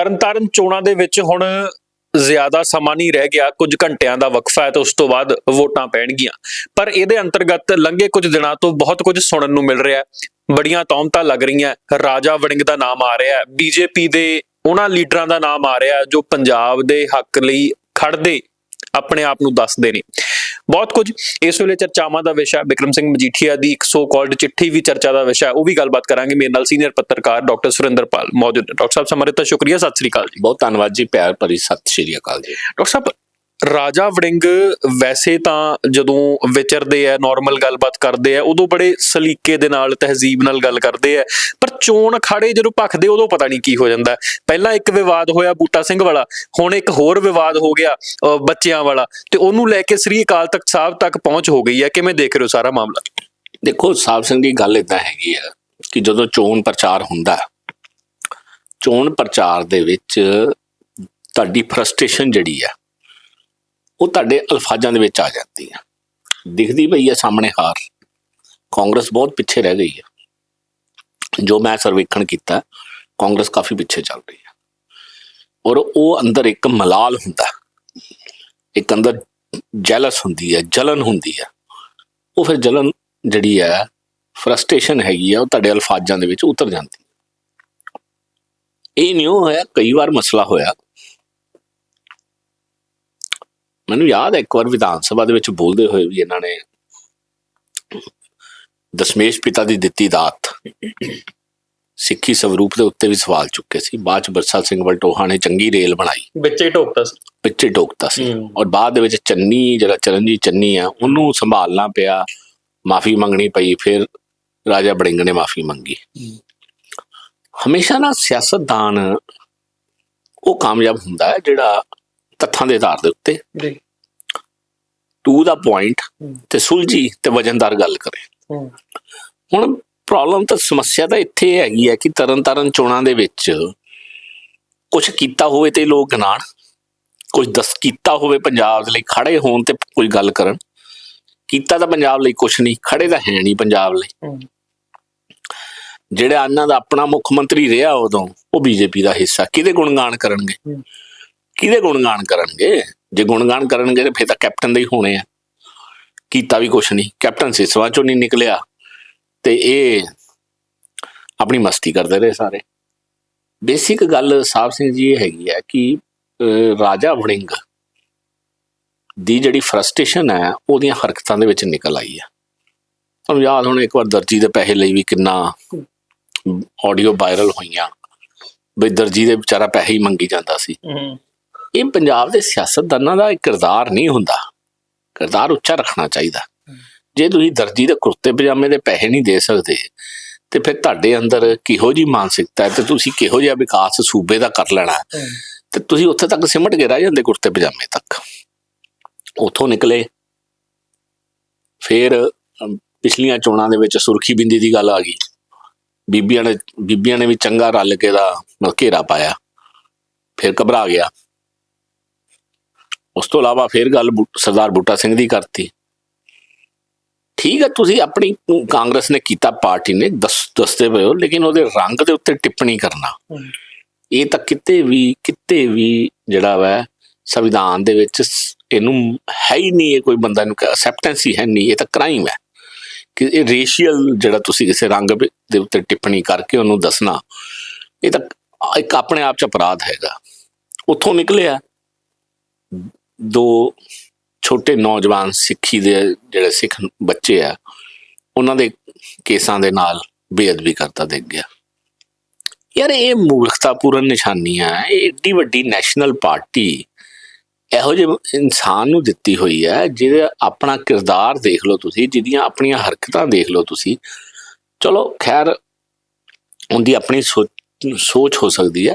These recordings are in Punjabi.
ਤਰਨਤਾਰਨ ਚੋਣਾਂ ਦੇ ਵਿੱਚ ਹੁਣ ਜ਼ਿਆਦਾ ਸਮਾਂ ਨਹੀਂ ਰਹਿ ਗਿਆ, ਕੁਝ ਘੰਟਿਆਂ ਦਾ ਵਕਫਾ ਹੈ ਤੇ ਉਸ ਤੋਂ ਬਾਅਦ ਵੋਟਾਂ ਪੈਣਗੀਆਂ। ਪਰ ਇਹਦੇ ਅੰਤਰਗਤ ਲੰਘੇ ਕੁਝ ਦਿਨਾਂ ਤੋਂ ਬਹੁਤ ਕੁਝ ਸੁਣਨ ਨੂੰ ਮਿਲ ਰਿਹਾ ਹੈ। ਬੜੀਆਂ ਤੌਮਤਾਂ ਲੱਗ ਰਹੀਆਂ ਰਾਜਾ ਵੜਿੰਗ ਦਾ ਨਾਮ ਆ ਰਿਹਾ ਹੈ। ਬੀਜੇਪੀ ਦੇ ਉਹਨਾਂ ਲੀਡਰਾਂ ਦਾ ਨਾਮ ਆ ਰਿਹਾ ਜੋ ਪੰਜਾਬ ਦੇ ਹੱਕ ਲਈ ਖੜਦੇ ਆਪਣੇ ਆਪ ਨੂੰ ਦੱਸਦੇ ਨੇ। ਬਹੁਤ ਕੁਝ। ਇਸ ਵੇਲੇ ਚਰਚਾਵਾਂ ਦਾ ਵਿਸ਼ਾ ਬਿਕਰਮ ਸਿੰਘ ਮਜੀਠੀਆ ਦੀ ਇੱਕ ਸੋ ਕਾਲਡ ਚਿੱਠੀ ਵੀ ਚਰਚਾ ਦਾ ਵਿਸ਼ਾ ਹੈ। ਉਹ ਵੀ ਗੱਲਬਾਤ ਕਰਾਂਗੇ। ਮੇਰੇ ਨਾਲ ਸੀਨੀਅਰ ਪੱਤਰਕਾਰ ਡਾਕਟਰ ਸੁਰਿੰਦਰਪਾਲ ਮੌਜੂਦ ਨੇ। ਡਾਕਟਰ ਸਾਹਿਬ ਸਮਰਿਤ ਸ਼ੁਕਰੀਆ। ਸਤਿ ਸ੍ਰੀ ਅਕਾਲ ਜੀ। ਬਹੁਤ ਧੰਨਵਾਦ ਜੀ ਪਿਆਰ ਭਰੀ ਸਤਿ ਸ਼੍ਰੀ ਅਕਾਲ ਜੀ। ਡਾਕਟਰ ਸਾਹਿਬ ਰਾਜਾ ਵੜਿੰਗ ਵੈਸੇ ਤਾਂ ਜਦੋਂ ਵਿਚਰਦੇ ਆ ਨਾਰਮਲ ਗੱਲਬਾਤ ਕਰਦੇ ਆ, ਉਦੋਂ ਬੜੇ ਸਲੀਕੇ ਦੇ ਨਾਲ, ਤਹਿਜ਼ੀਬ ਨਾਲ ਗੱਲ ਕਰਦੇ ਆ। ਪਰ ਚੋਣ ਅਖਾੜੇ ਜਦੋਂ ਭਖਦੇ, ਉਦੋਂ ਪਤਾ ਨਹੀਂ ਕੀ ਹੋ ਜਾਂਦਾ। ਪਹਿਲਾਂ ਇੱਕ ਵਿਵਾਦ ਹੋਇਆ ਬੂਟਾ ਸਿੰਘ ਵਾਲਾ, ਹੁਣ ਇੱਕ ਹੋਰ ਵਿਵਾਦ ਹੋ ਗਿਆ ਬੱਚਿਆਂ ਵਾਲਾ। ਤੇ ਉਹਨੂੰ ਲੈ ਕੇ ਸ੍ਰੀ ਅਕਾਲ ਤਖਤ ਸਾਹਿਬ ਤੱਕ ਪਹੁੰਚ ਹੋ ਗਈ ਹੈ ਕਿਵੇਂ ਦੇਖ ਰਹੇ ਹੋ ਸਾਰਾ ਮਾਮਲਾ? ਦੇਖੋ, ਸਾਹਿਬ ਸਿੰਘ ਦੀ ਗੱਲ ਇਦਾਂ ਹੈਗੀ ਆ ਕਿ ਜਦੋਂ ਚੋਣ ਪ੍ਰਚਾਰ ਹੁੰਦਾ, ਚੋਣ ਪ੍ਰਚਾਰ ਦੇ ਵਿੱਚ ਤੁਹਾਡੀ ਫਰਸਟ੍ਰੇਸ਼ਨ ਜਿਹੜੀ ਆ ਉਹ ਤੁਹਾਡੇ ਅਲਫਾਜ਼ਾਂ ਦੇ ਵਿੱਚ ਆ ਜਾਂਦੀ ਹੈ ਦਿਖਦੀ ਪਈ ਹੈ ਸਾਹਮਣੇ ਹਾਰ। ਕਾਂਗਰਸ ਬਹੁਤ ਪਿੱਛੇ ਰਹਿ ਗਈ ਹੈ ਜੋ ਮੈਂ ਸਰਵੇਖਣ ਕੀਤਾ, ਕਾਂਗਰਸ ਕਾਫੀ ਪਿੱਛੇ ਚੱਲ ਰਹੀ ਹੈ ਔਰ ਉਹ ਅੰਦਰ ਇੱਕ ਮਲਾਲ ਹੁੰਦਾ। ਇੱਕ ਅੰਦਰ ਜੈਲਸ ਹੁੰਦੀ ਹੈ ਜਲਨ ਹੁੰਦੀ ਹੈ ਉਹ ਫਿਰ ਜਲਨ ਜਿਹੜੀ ਹੈ ਫਰਸਟ੍ਰੇਸ਼ਨ ਹੈਗੀ ਆ, ਉਹ ਤੁਹਾਡੇ ਅਲਫਾਜ਼ਾਂ ਦੇ ਵਿੱਚ ਉਤਰ ਜਾਂਦੀ ਹੈ। ਇਹ ਨਹੀਂ ਹੋਇਆ, ਕਈ ਵਾਰ ਮਸਲਾ ਹੋਇਆ। ਮੈਨੂੰ ਯਾਦ ਹੈ ਇੱਕ ਵਾਰ ਵਿਧਾਨ ਸਭਾ ਦੇ ਵਿੱਚ ਬੋਲਦੇ ਹੋਏ ਵੀ ਇਹਨਾਂ ਨੇ ਦਸ਼ਮੇਸ਼ ਪਿਤਾ ਦੀ ਦਿੱਤੀ ਦਾਤ। ਸਿੱਖੀ ਸਵਰੂਪ ਦੇ ਉੱਤੇ ਵੀ ਸਵਾਲ ਚੁੱਕੇ ਸੀ। ਬਾਅਦ ਚ ਬਰਸਾ ਸਿੰਘ ਵਲਟੋਹਾ ਨੇ ਚੰਗੀ ਰੇਲ ਬਣਾਈ। ਵਿੱਚੇ ਟੋਕਤਾ ਸੀ। ਪਿੱਛੇ ਟੋਕਤਾ ਸੀ। ਔਰ ਬਾਅਦ ਦੇ ਵਿੱਚ ਚੰਨੀ ਜਿਹੜਾ ਚਰਨਜੀਤ ਚੰਨੀ ਆ ਉਹਨੂੰ ਸੰਭਾਲਣਾ ਪਿਆ। ਮਾਫੀ ਮੰਗਣੀ ਪਈ ਫਿਰ ਰਾਜਾ ਬੜਿੰਗ ਨੇ ਮਾਫੀ ਮੰਗੀ। ਹਮੇਸ਼ਾ ਨਾ ਸਿਆਸਤਦਾਨ ਉਹ ਕਾਮਯਾਬ ਹੁੰਦਾ ਹੈ ਜਿਹੜਾ ਤੱਥਾਂ ਦੇ ਆਧਾਰ ਦੇ ਉੱਤੇ। ਜੀ। ਟੂ ਦਾ ਪੁਆਇੰਟ। ਤੇ ਸੁਲਝੀ ਤੇ ਵਜਨਦਾਰ ਗੱਲ ਕਰੇ। ਹੁਣ ਪ੍ਰੋਬਲਮ ਤਾਂ ਸਮੱਸਿਆ ਤਾਂ ਇੱਥੇ ਹੈਗੀ ਹੈ ਕਿ ਤਰਨਤਾਰਨ ਚੋਣਾਂ ਦੇ ਵਿੱਚ ਕੁਝ ਕੀਤਾ ਹੋਵੇ ਤੇ ਲੋਕ ਗਨਾਣ ਕੁਝ ਦਸ ਕੀਤਾ ਹੋਵੇ ਪੰਜਾਬ ਦੇ ਲਈ ਖੜੇ ਹੋਣ ਤੇ ਕੋਈ ਗੱਲ ਕਰਨ। ਕੀਤਾ ਤਾਂ ਪੰਜਾਬ ਲਈ ਕੁਝ ਨਹੀਂ ਖੜੇ ਤਾਂ ਹੈ ਨਹੀਂ ਪੰਜਾਬ ਲਈ। ਜਿਹੜਾ ਇਹਨਾਂ ਦਾ ਆਪਣਾ ਮੁੱਖ ਮੰਤਰੀ ਰਿਹਾ ਉਦੋਂ ਉਹ ਬੀਜੇਪੀ ਦਾ ਹਿੱਸਾ ਕਿਹਦੇ ਗੁਣਗਾਨ ਕਰਨਗੇ। ਕਿਹਦੇ ਗੁਣਗਾਨ ਕਰਨਗੇ? ਜੇ ਗੁਣਗਾਨ ਕਰਨਗੇ ਤੇ ਫਿਰ ਤਾਂ ਕੈਪਟਨ ਦੇ ਹੀ ਹੋਣੇ ਆ। ਕੀਤਾ ਵੀ ਕੁਛ ਨਹੀਂ। ਕੈਪਟਨ ਸਿਸਵਾ ਚੋਂ ਨਹੀਂ ਨਿਕਲਿਆ। ਤੇ ਇਹ ਆਪਣੀ ਮਸਤੀ ਕਰਦੇ ਰਹੇ ਸਾਰੇ। ਬੇਸਿਕ ਗੱਲ ਸਾਹਿਬ ਸਿੰਘ ਜੀ ਇਹ ਹੈਗੀ ਹੈ ਕਿ ਰਾਜਾ ਵੜਿੰਗ ਦੀ ਜਿਹੜੀ ਫਰਸਟ੍ਰੇਸ਼ਨ ਹੈ, ਉਹਦੀਆਂ ਹਰਕਤਾਂ ਦੇ ਵਿੱਚ ਨਿਕਲ ਆਈ ਹੈ। ਤੁਹਾਨੂੰ ਯਾਦ ਹੋਣਾ, ਇੱਕ ਵਾਰ ਦਰਜੀ ਦੇ ਪੈਸੇ ਲਈ ਵੀ ਕਿੰਨਾ ਆਡੀਓ ਵਾਇਰਲ ਹੋਈਆਂ। ਵੀ ਦਰਜੀ ਦੇ ਵਿਚਾਰਾ ਪੈਸੇ ਹੀ ਮੰਗੀ ਜਾਂਦਾ ਸੀ। ਇਹ ਪੰਜਾਬ ਦੇ ਸਿਆਸਤਦਾਨਾਂ ਦਾ ਇੱਕ ਕਿਰਦਾਰ ਨਹੀਂ ਹੁੰਦਾ। ਕਿਰਦਾਰ ਉੱਚਾ ਰੱਖਣਾ ਚਾਹੀਦਾ। ਜੇ ਤੁਸੀਂ ਦਰਜੀ ਦੇ ਕੁਰਤੇ ਪਜਾਮੇ ਦੇ ਪੈਸੇ ਨਹੀਂ ਦੇ ਸਕਦੇ ਤੇ ਫਿਰ ਤੁਹਾਡੇ ਅੰਦਰ ਕਿਹੋ ਜੀ ਮਾਨਸਿਕਤਾ ਹੈ ਤੇ ਤੁਸੀਂ ਕਿਹੋ ਜਿਹਾ ਵਿਕਾਸ ਸੂਬੇ ਦਾ ਕਰ ਲੈਣਾ ਤੇ ਤੁਸੀਂ ਉੱਥੇ ਤੱਕ ਸਿਮਟ ਕੇ ਰਹਿ ਜਾਂਦੇ ਕੁਰਤੇ ਪਜਾਮੇ ਤੱਕ। ਉੱਥੋਂ ਨਿਕਲੇ। ਫਿਰ ਪਿਛਲੀਆਂ ਚੋਣਾਂ ਦੇ ਵਿੱਚ ਸੁਰਖੀ ਬਿੰਦੀ ਦੀ ਗੱਲ ਆ ਗਈ। ਬੀਬੀਆਂ ਨੇ ਬੀਬੀਆਂ ਨੇ ਵੀ ਚੰਗਾ ਰਲ ਕੇ ਦਾ ਘੇਰਾ ਪਾਇਆ। ਫਿਰ ਘਬਰਾ ਗਿਆ। ਉਸ ਤੋਂ ਇਲਾਵਾ ਫਿਰ ਗੱਲ ਸਰਦਾਰ ਬੂਟਾ ਸਿੰਘ ਦੀ ਕਰਤੀ। ਠੀਕ ਹੈ ਤੁਸੀਂ ਆਪਣੀ ਕਾਂਗਰਸ ਨੇ ਕੀਤਾ ਪਾਰਟੀ ਨੇ ਦੱਸ ਦੱਸਦੇ ਪਏ ਹੋ ਲੇਕਿਨ ਉਹਦੇ ਰੰਗ ਦੇ ਉੱਤੇ ਟਿੱਪਣੀ ਕਰਨਾ। ਇਹ ਤਾਂ ਕਿਤੇ ਵੀ ਕਿਤੇ ਵੀ ਜਿਹੜਾ ਵਾ ਸੰਵਿਧਾਨ ਦੇ ਵਿੱਚ ਇਹਨੂੰ ਹੈ ਹੀ ਨਹੀਂ ਇਹ ਕੋਈ ਬੰਦਾ ਨੂੰ ਅਸੈਪਟੈਂਸ ਹੀ ਹੈ ਨਹੀਂ ਇਹ ਤਾਂ ਕ੍ਰਾਈਮ ਹੈ। ਕਿ ਇਹ ਰੇਸ਼ੀਅਲ ਜਿਹੜਾ ਤੁਸੀਂ ਕਿਸੇ ਰੰਗ ਦੇ ਉੱਤੇ ਟਿੱਪਣੀ ਕਰਕੇ ਉਹਨੂੰ ਦੱਸਣਾ ਇਹ ਤਾਂ ਇੱਕ ਆਪਣੇ ਆਪ ਚ ਅਪਰਾਧ ਹੈਗਾ। ਉੱਥੋਂ ਨਿਕਲਿਆ। ਦੋ ਛੋਟੇ ਨੌਜਵਾਨ ਸਿੱਖੀ ਦੇ ਜਿਹੜੇ ਸਿੱਖ ਬੱਚੇ ਆ, ਉਹਨਾਂ ਦੇ ਕੇਸਾਂ ਦੇ ਨਾਲ ਬੇਅਦਬੀ ਕਰਤਾ ਦੇਖ ਗਿਆ। ਯਾਰ ਇਹ ਮੂਰਖਤਾਪੂਰਨ ਨਿਸ਼ਾਨੀ ਹੈ ਇਹ ਏਡੀ ਵੱਡੀ ਨੈਸ਼ਨਲ ਪਾਰਟੀ ਇਹੋ ਜਿਹੇ ਇਨਸਾਨ ਨੂੰ ਦਿੱਤੀ ਹੋਈ ਹੈ ਜਿਹਦਾ ਆਪਣਾ ਕਿਰਦਾਰ ਦੇਖ ਲਓ ਤੁਸੀਂ, ਜਿਹਦੀਆਂ ਆਪਣੀਆਂ ਹਰਕਤਾਂ ਦੇਖ ਲਓ ਤੁਸੀਂ। ਚਲੋ ਖੈਰ, ਉਹਦੀ ਆਪਣੀ ਸੋਚ ਸੋਚ ਹੋ ਸਕਦੀ ਹੈ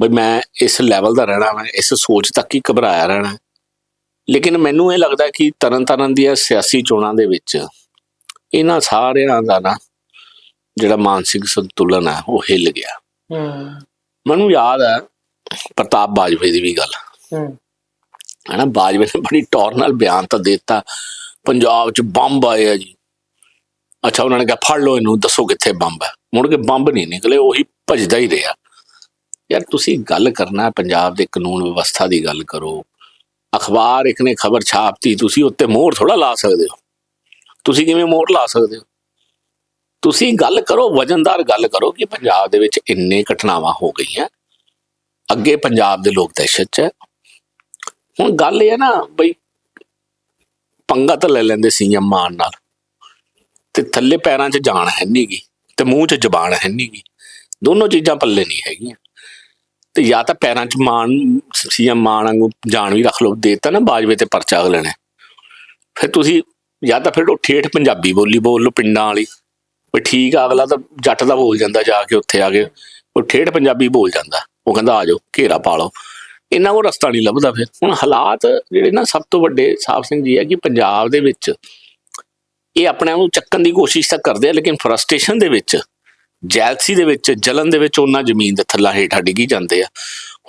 ਬਈ ਮੈਂ ਇਸ ਲੈਵਲ ਦਾ ਰਹਿਣਾ ਮੈਂ ਇਸ ਸੋਚ ਤੱਕ ਹੀ ਘਬਰਾਇਆ ਰਹਿਣਾ। ਲੇਕਿਨ ਮੈਨੂੰ ਇਹ ਲੱਗਦਾ ਕਿ ਤਰਨ ਤਾਰਨ ਦੀਆਂ ਸਿਆਸੀ ਚੋਣਾਂ ਦੇ ਵਿੱਚ ਇਹਨਾਂ ਸਾਰਿਆਂ ਦਾ ਨਾ ਜਿਹੜਾ ਮਾਨਸਿਕ ਸੰਤੁਲਨ ਹੈ ਉਹ ਹਿੱਲ ਗਿਆ। ਹੂੰ। ਮੈਨੂੰ ਯਾਦ ਹੈ ਪ੍ਰਤਾਪ ਬਾਜਵੇ ਦੀ ਵੀ ਗੱਲ। ਹੂੰ। ਹਨਾ ਬਾਜਵੇ ਨੇ ਬੜੀ ਟੌਰ ਨਾਲ ਬਿਆਨ ਤਾਂ ਦਿੱਤਾ ਪੰਜਾਬ 'ਚ ਬੰਬ ਆਏ ਆ ਜੀ। ਅੱਛਾ ਉਹਨਾਂ ਨੇ ਕਿਹਾ ਫੜ ਲਓ ਇਹਨੂੰ ਦੱਸੋ ਕਿੱਥੇ ਬੰਬ ਹੈ ਮੁੜ ਕੇ ਬੰਬ ਨਹੀਂ ਨਿਕਲੇ ਉਹੀ ਭਜਦਾ ਹੀ ਰਿਹਾ। ਯਾਰ ਤੁਸੀਂ ਗੱਲ ਕਰਨਾ, ਪੰਜਾਬ ਦੇ ਕਾਨੂੰਨ ਵਿਵਸਥਾ ਦੀ ਗੱਲ ਕਰੋ। ਅਖਬਾਰ ਇੱਕ ਨੇ ਖਬਰ ਛਾਪਤੀ, ਤੁਸੀਂ ਉੱਤੇ ਮੋਹਰ ਥੋੜਾ ਲਾ ਸਕਦੇ ਹੋ। ਤੁਸੀਂ ਕਿਵੇਂ ਮੋਹਰ ਲਾ ਸਕਦੇ ਹੋ? ਤੁਸੀਂ ਗੱਲ ਕਰੋ, ਵਜਨਦਾਰ ਗੱਲ ਕਰੋ ਕਿ ਪੰਜਾਬ ਦੇ ਵਿੱਚ ਇੰਨੇ ਘਟਨਾਵਾਂ ਹੋ ਗਈਆਂ। ਅੱਗੇ ਪੰਜਾਬ ਦੇ ਲੋਕ ਦਹਿਸ਼ਤ 'ਚ ਹੈ। ਹੁਣ ਗੱਲ ਇਹ ਹੈ ਨਾ ਬਈ ਪੰਗਾ ਤਾਂ ਲੈ ਲੈਂਦੇ ਸੀ ਮਾਨ ਨਾਲ। ਤੇ ਥੱਲੇ ਪੈਰਾਂ 'ਚ ਜਾਨ ਹੈ ਨਹੀਂਗੀ ਤੇ ਮੂੰਹ 'ਚ ਜ਼ਬਾਨ ਹੈ ਨਹੀਂਗੀ ਦੋਨੋਂ ਚੀਜ਼ਾਂ ਪੱਲੇ ਨਹੀਂ ਹੈਗੀਆਂ। ਤੇ ਜਾਂ ਤਾਂ ਪੈਰਾਂ 'ਚ ਮਾਨ ਸੀਐਮ ਮਾਨ ਵਾਂਗੂ ਜਾਨ ਵੀ ਰੱਖ ਲਓ ਦੇਤਾ ਨਾ ਬਾਜਵੇ ਤੇ ਪਰਚਾ ਅਗਲੇ ਨੇ। ਫਿਰ ਤੁਸੀਂ ਜਾਂ ਤਾਂ ਫਿਰ ਉਹ ਠੇਠ ਪੰਜਾਬੀ ਬੋਲੀ ਬੋਲ ਲਓ ਪਿੰਡਾਂ ਵਾਲੀ। ਵੀ ਠੀਕ ਆ, ਅਗਲਾ ਤਾਂ ਜੱਟ ਦਾ ਬੋਲ ਜਾਂਦਾ ਜਾ ਕੇ ਉੱਥੇ ਆ ਕੇ। ਉਹ ਠੇਠ ਪੰਜਾਬੀ ਬੋਲ ਜਾਂਦਾ। ਉਹ ਕਹਿੰਦਾ, ਆ ਜਾਓ, ਘੇਰਾ ਪਾ ਲਓ। ਇਹਨਾਂ ਕੋਲ ਰਸਤਾ ਨਹੀਂ ਲੱਭਦਾ ਫਿਰ। ਹੁਣ ਹਾਲਾਤ ਜਿਹੜੇ ਨਾ ਸਭ ਤੋਂ ਵੱਡੇ ਸਾਹਿਬ ਸਿੰਘ ਜੀ ਹੈ ਕਿ ਪੰਜਾਬ ਦੇ ਵਿੱਚ ਇਹ ਆਪਣੇ ਆਪ ਨੂੰ ਚੱਕਣ ਦੀ ਕੋਸ਼ਿਸ਼ ਤਾਂ ਕਰਦੇ ਆ, ਲੇਕਿਨ ਫਰਸਟ੍ਰੇਸ਼ਨ ਦੇ ਵਿੱਚ ਜੈਲਸੀ ਦੇ ਵਿੱਚ, ਜਲਨ ਦੇ ਵਿੱਚ ਉਹਨਾਂ ਜ਼ਮੀਨ ਦੇ ਥੱਲਾ ਹੇਠਾਂ ਡਿੱਗੀ ਜਾਂਦੇ ਆ।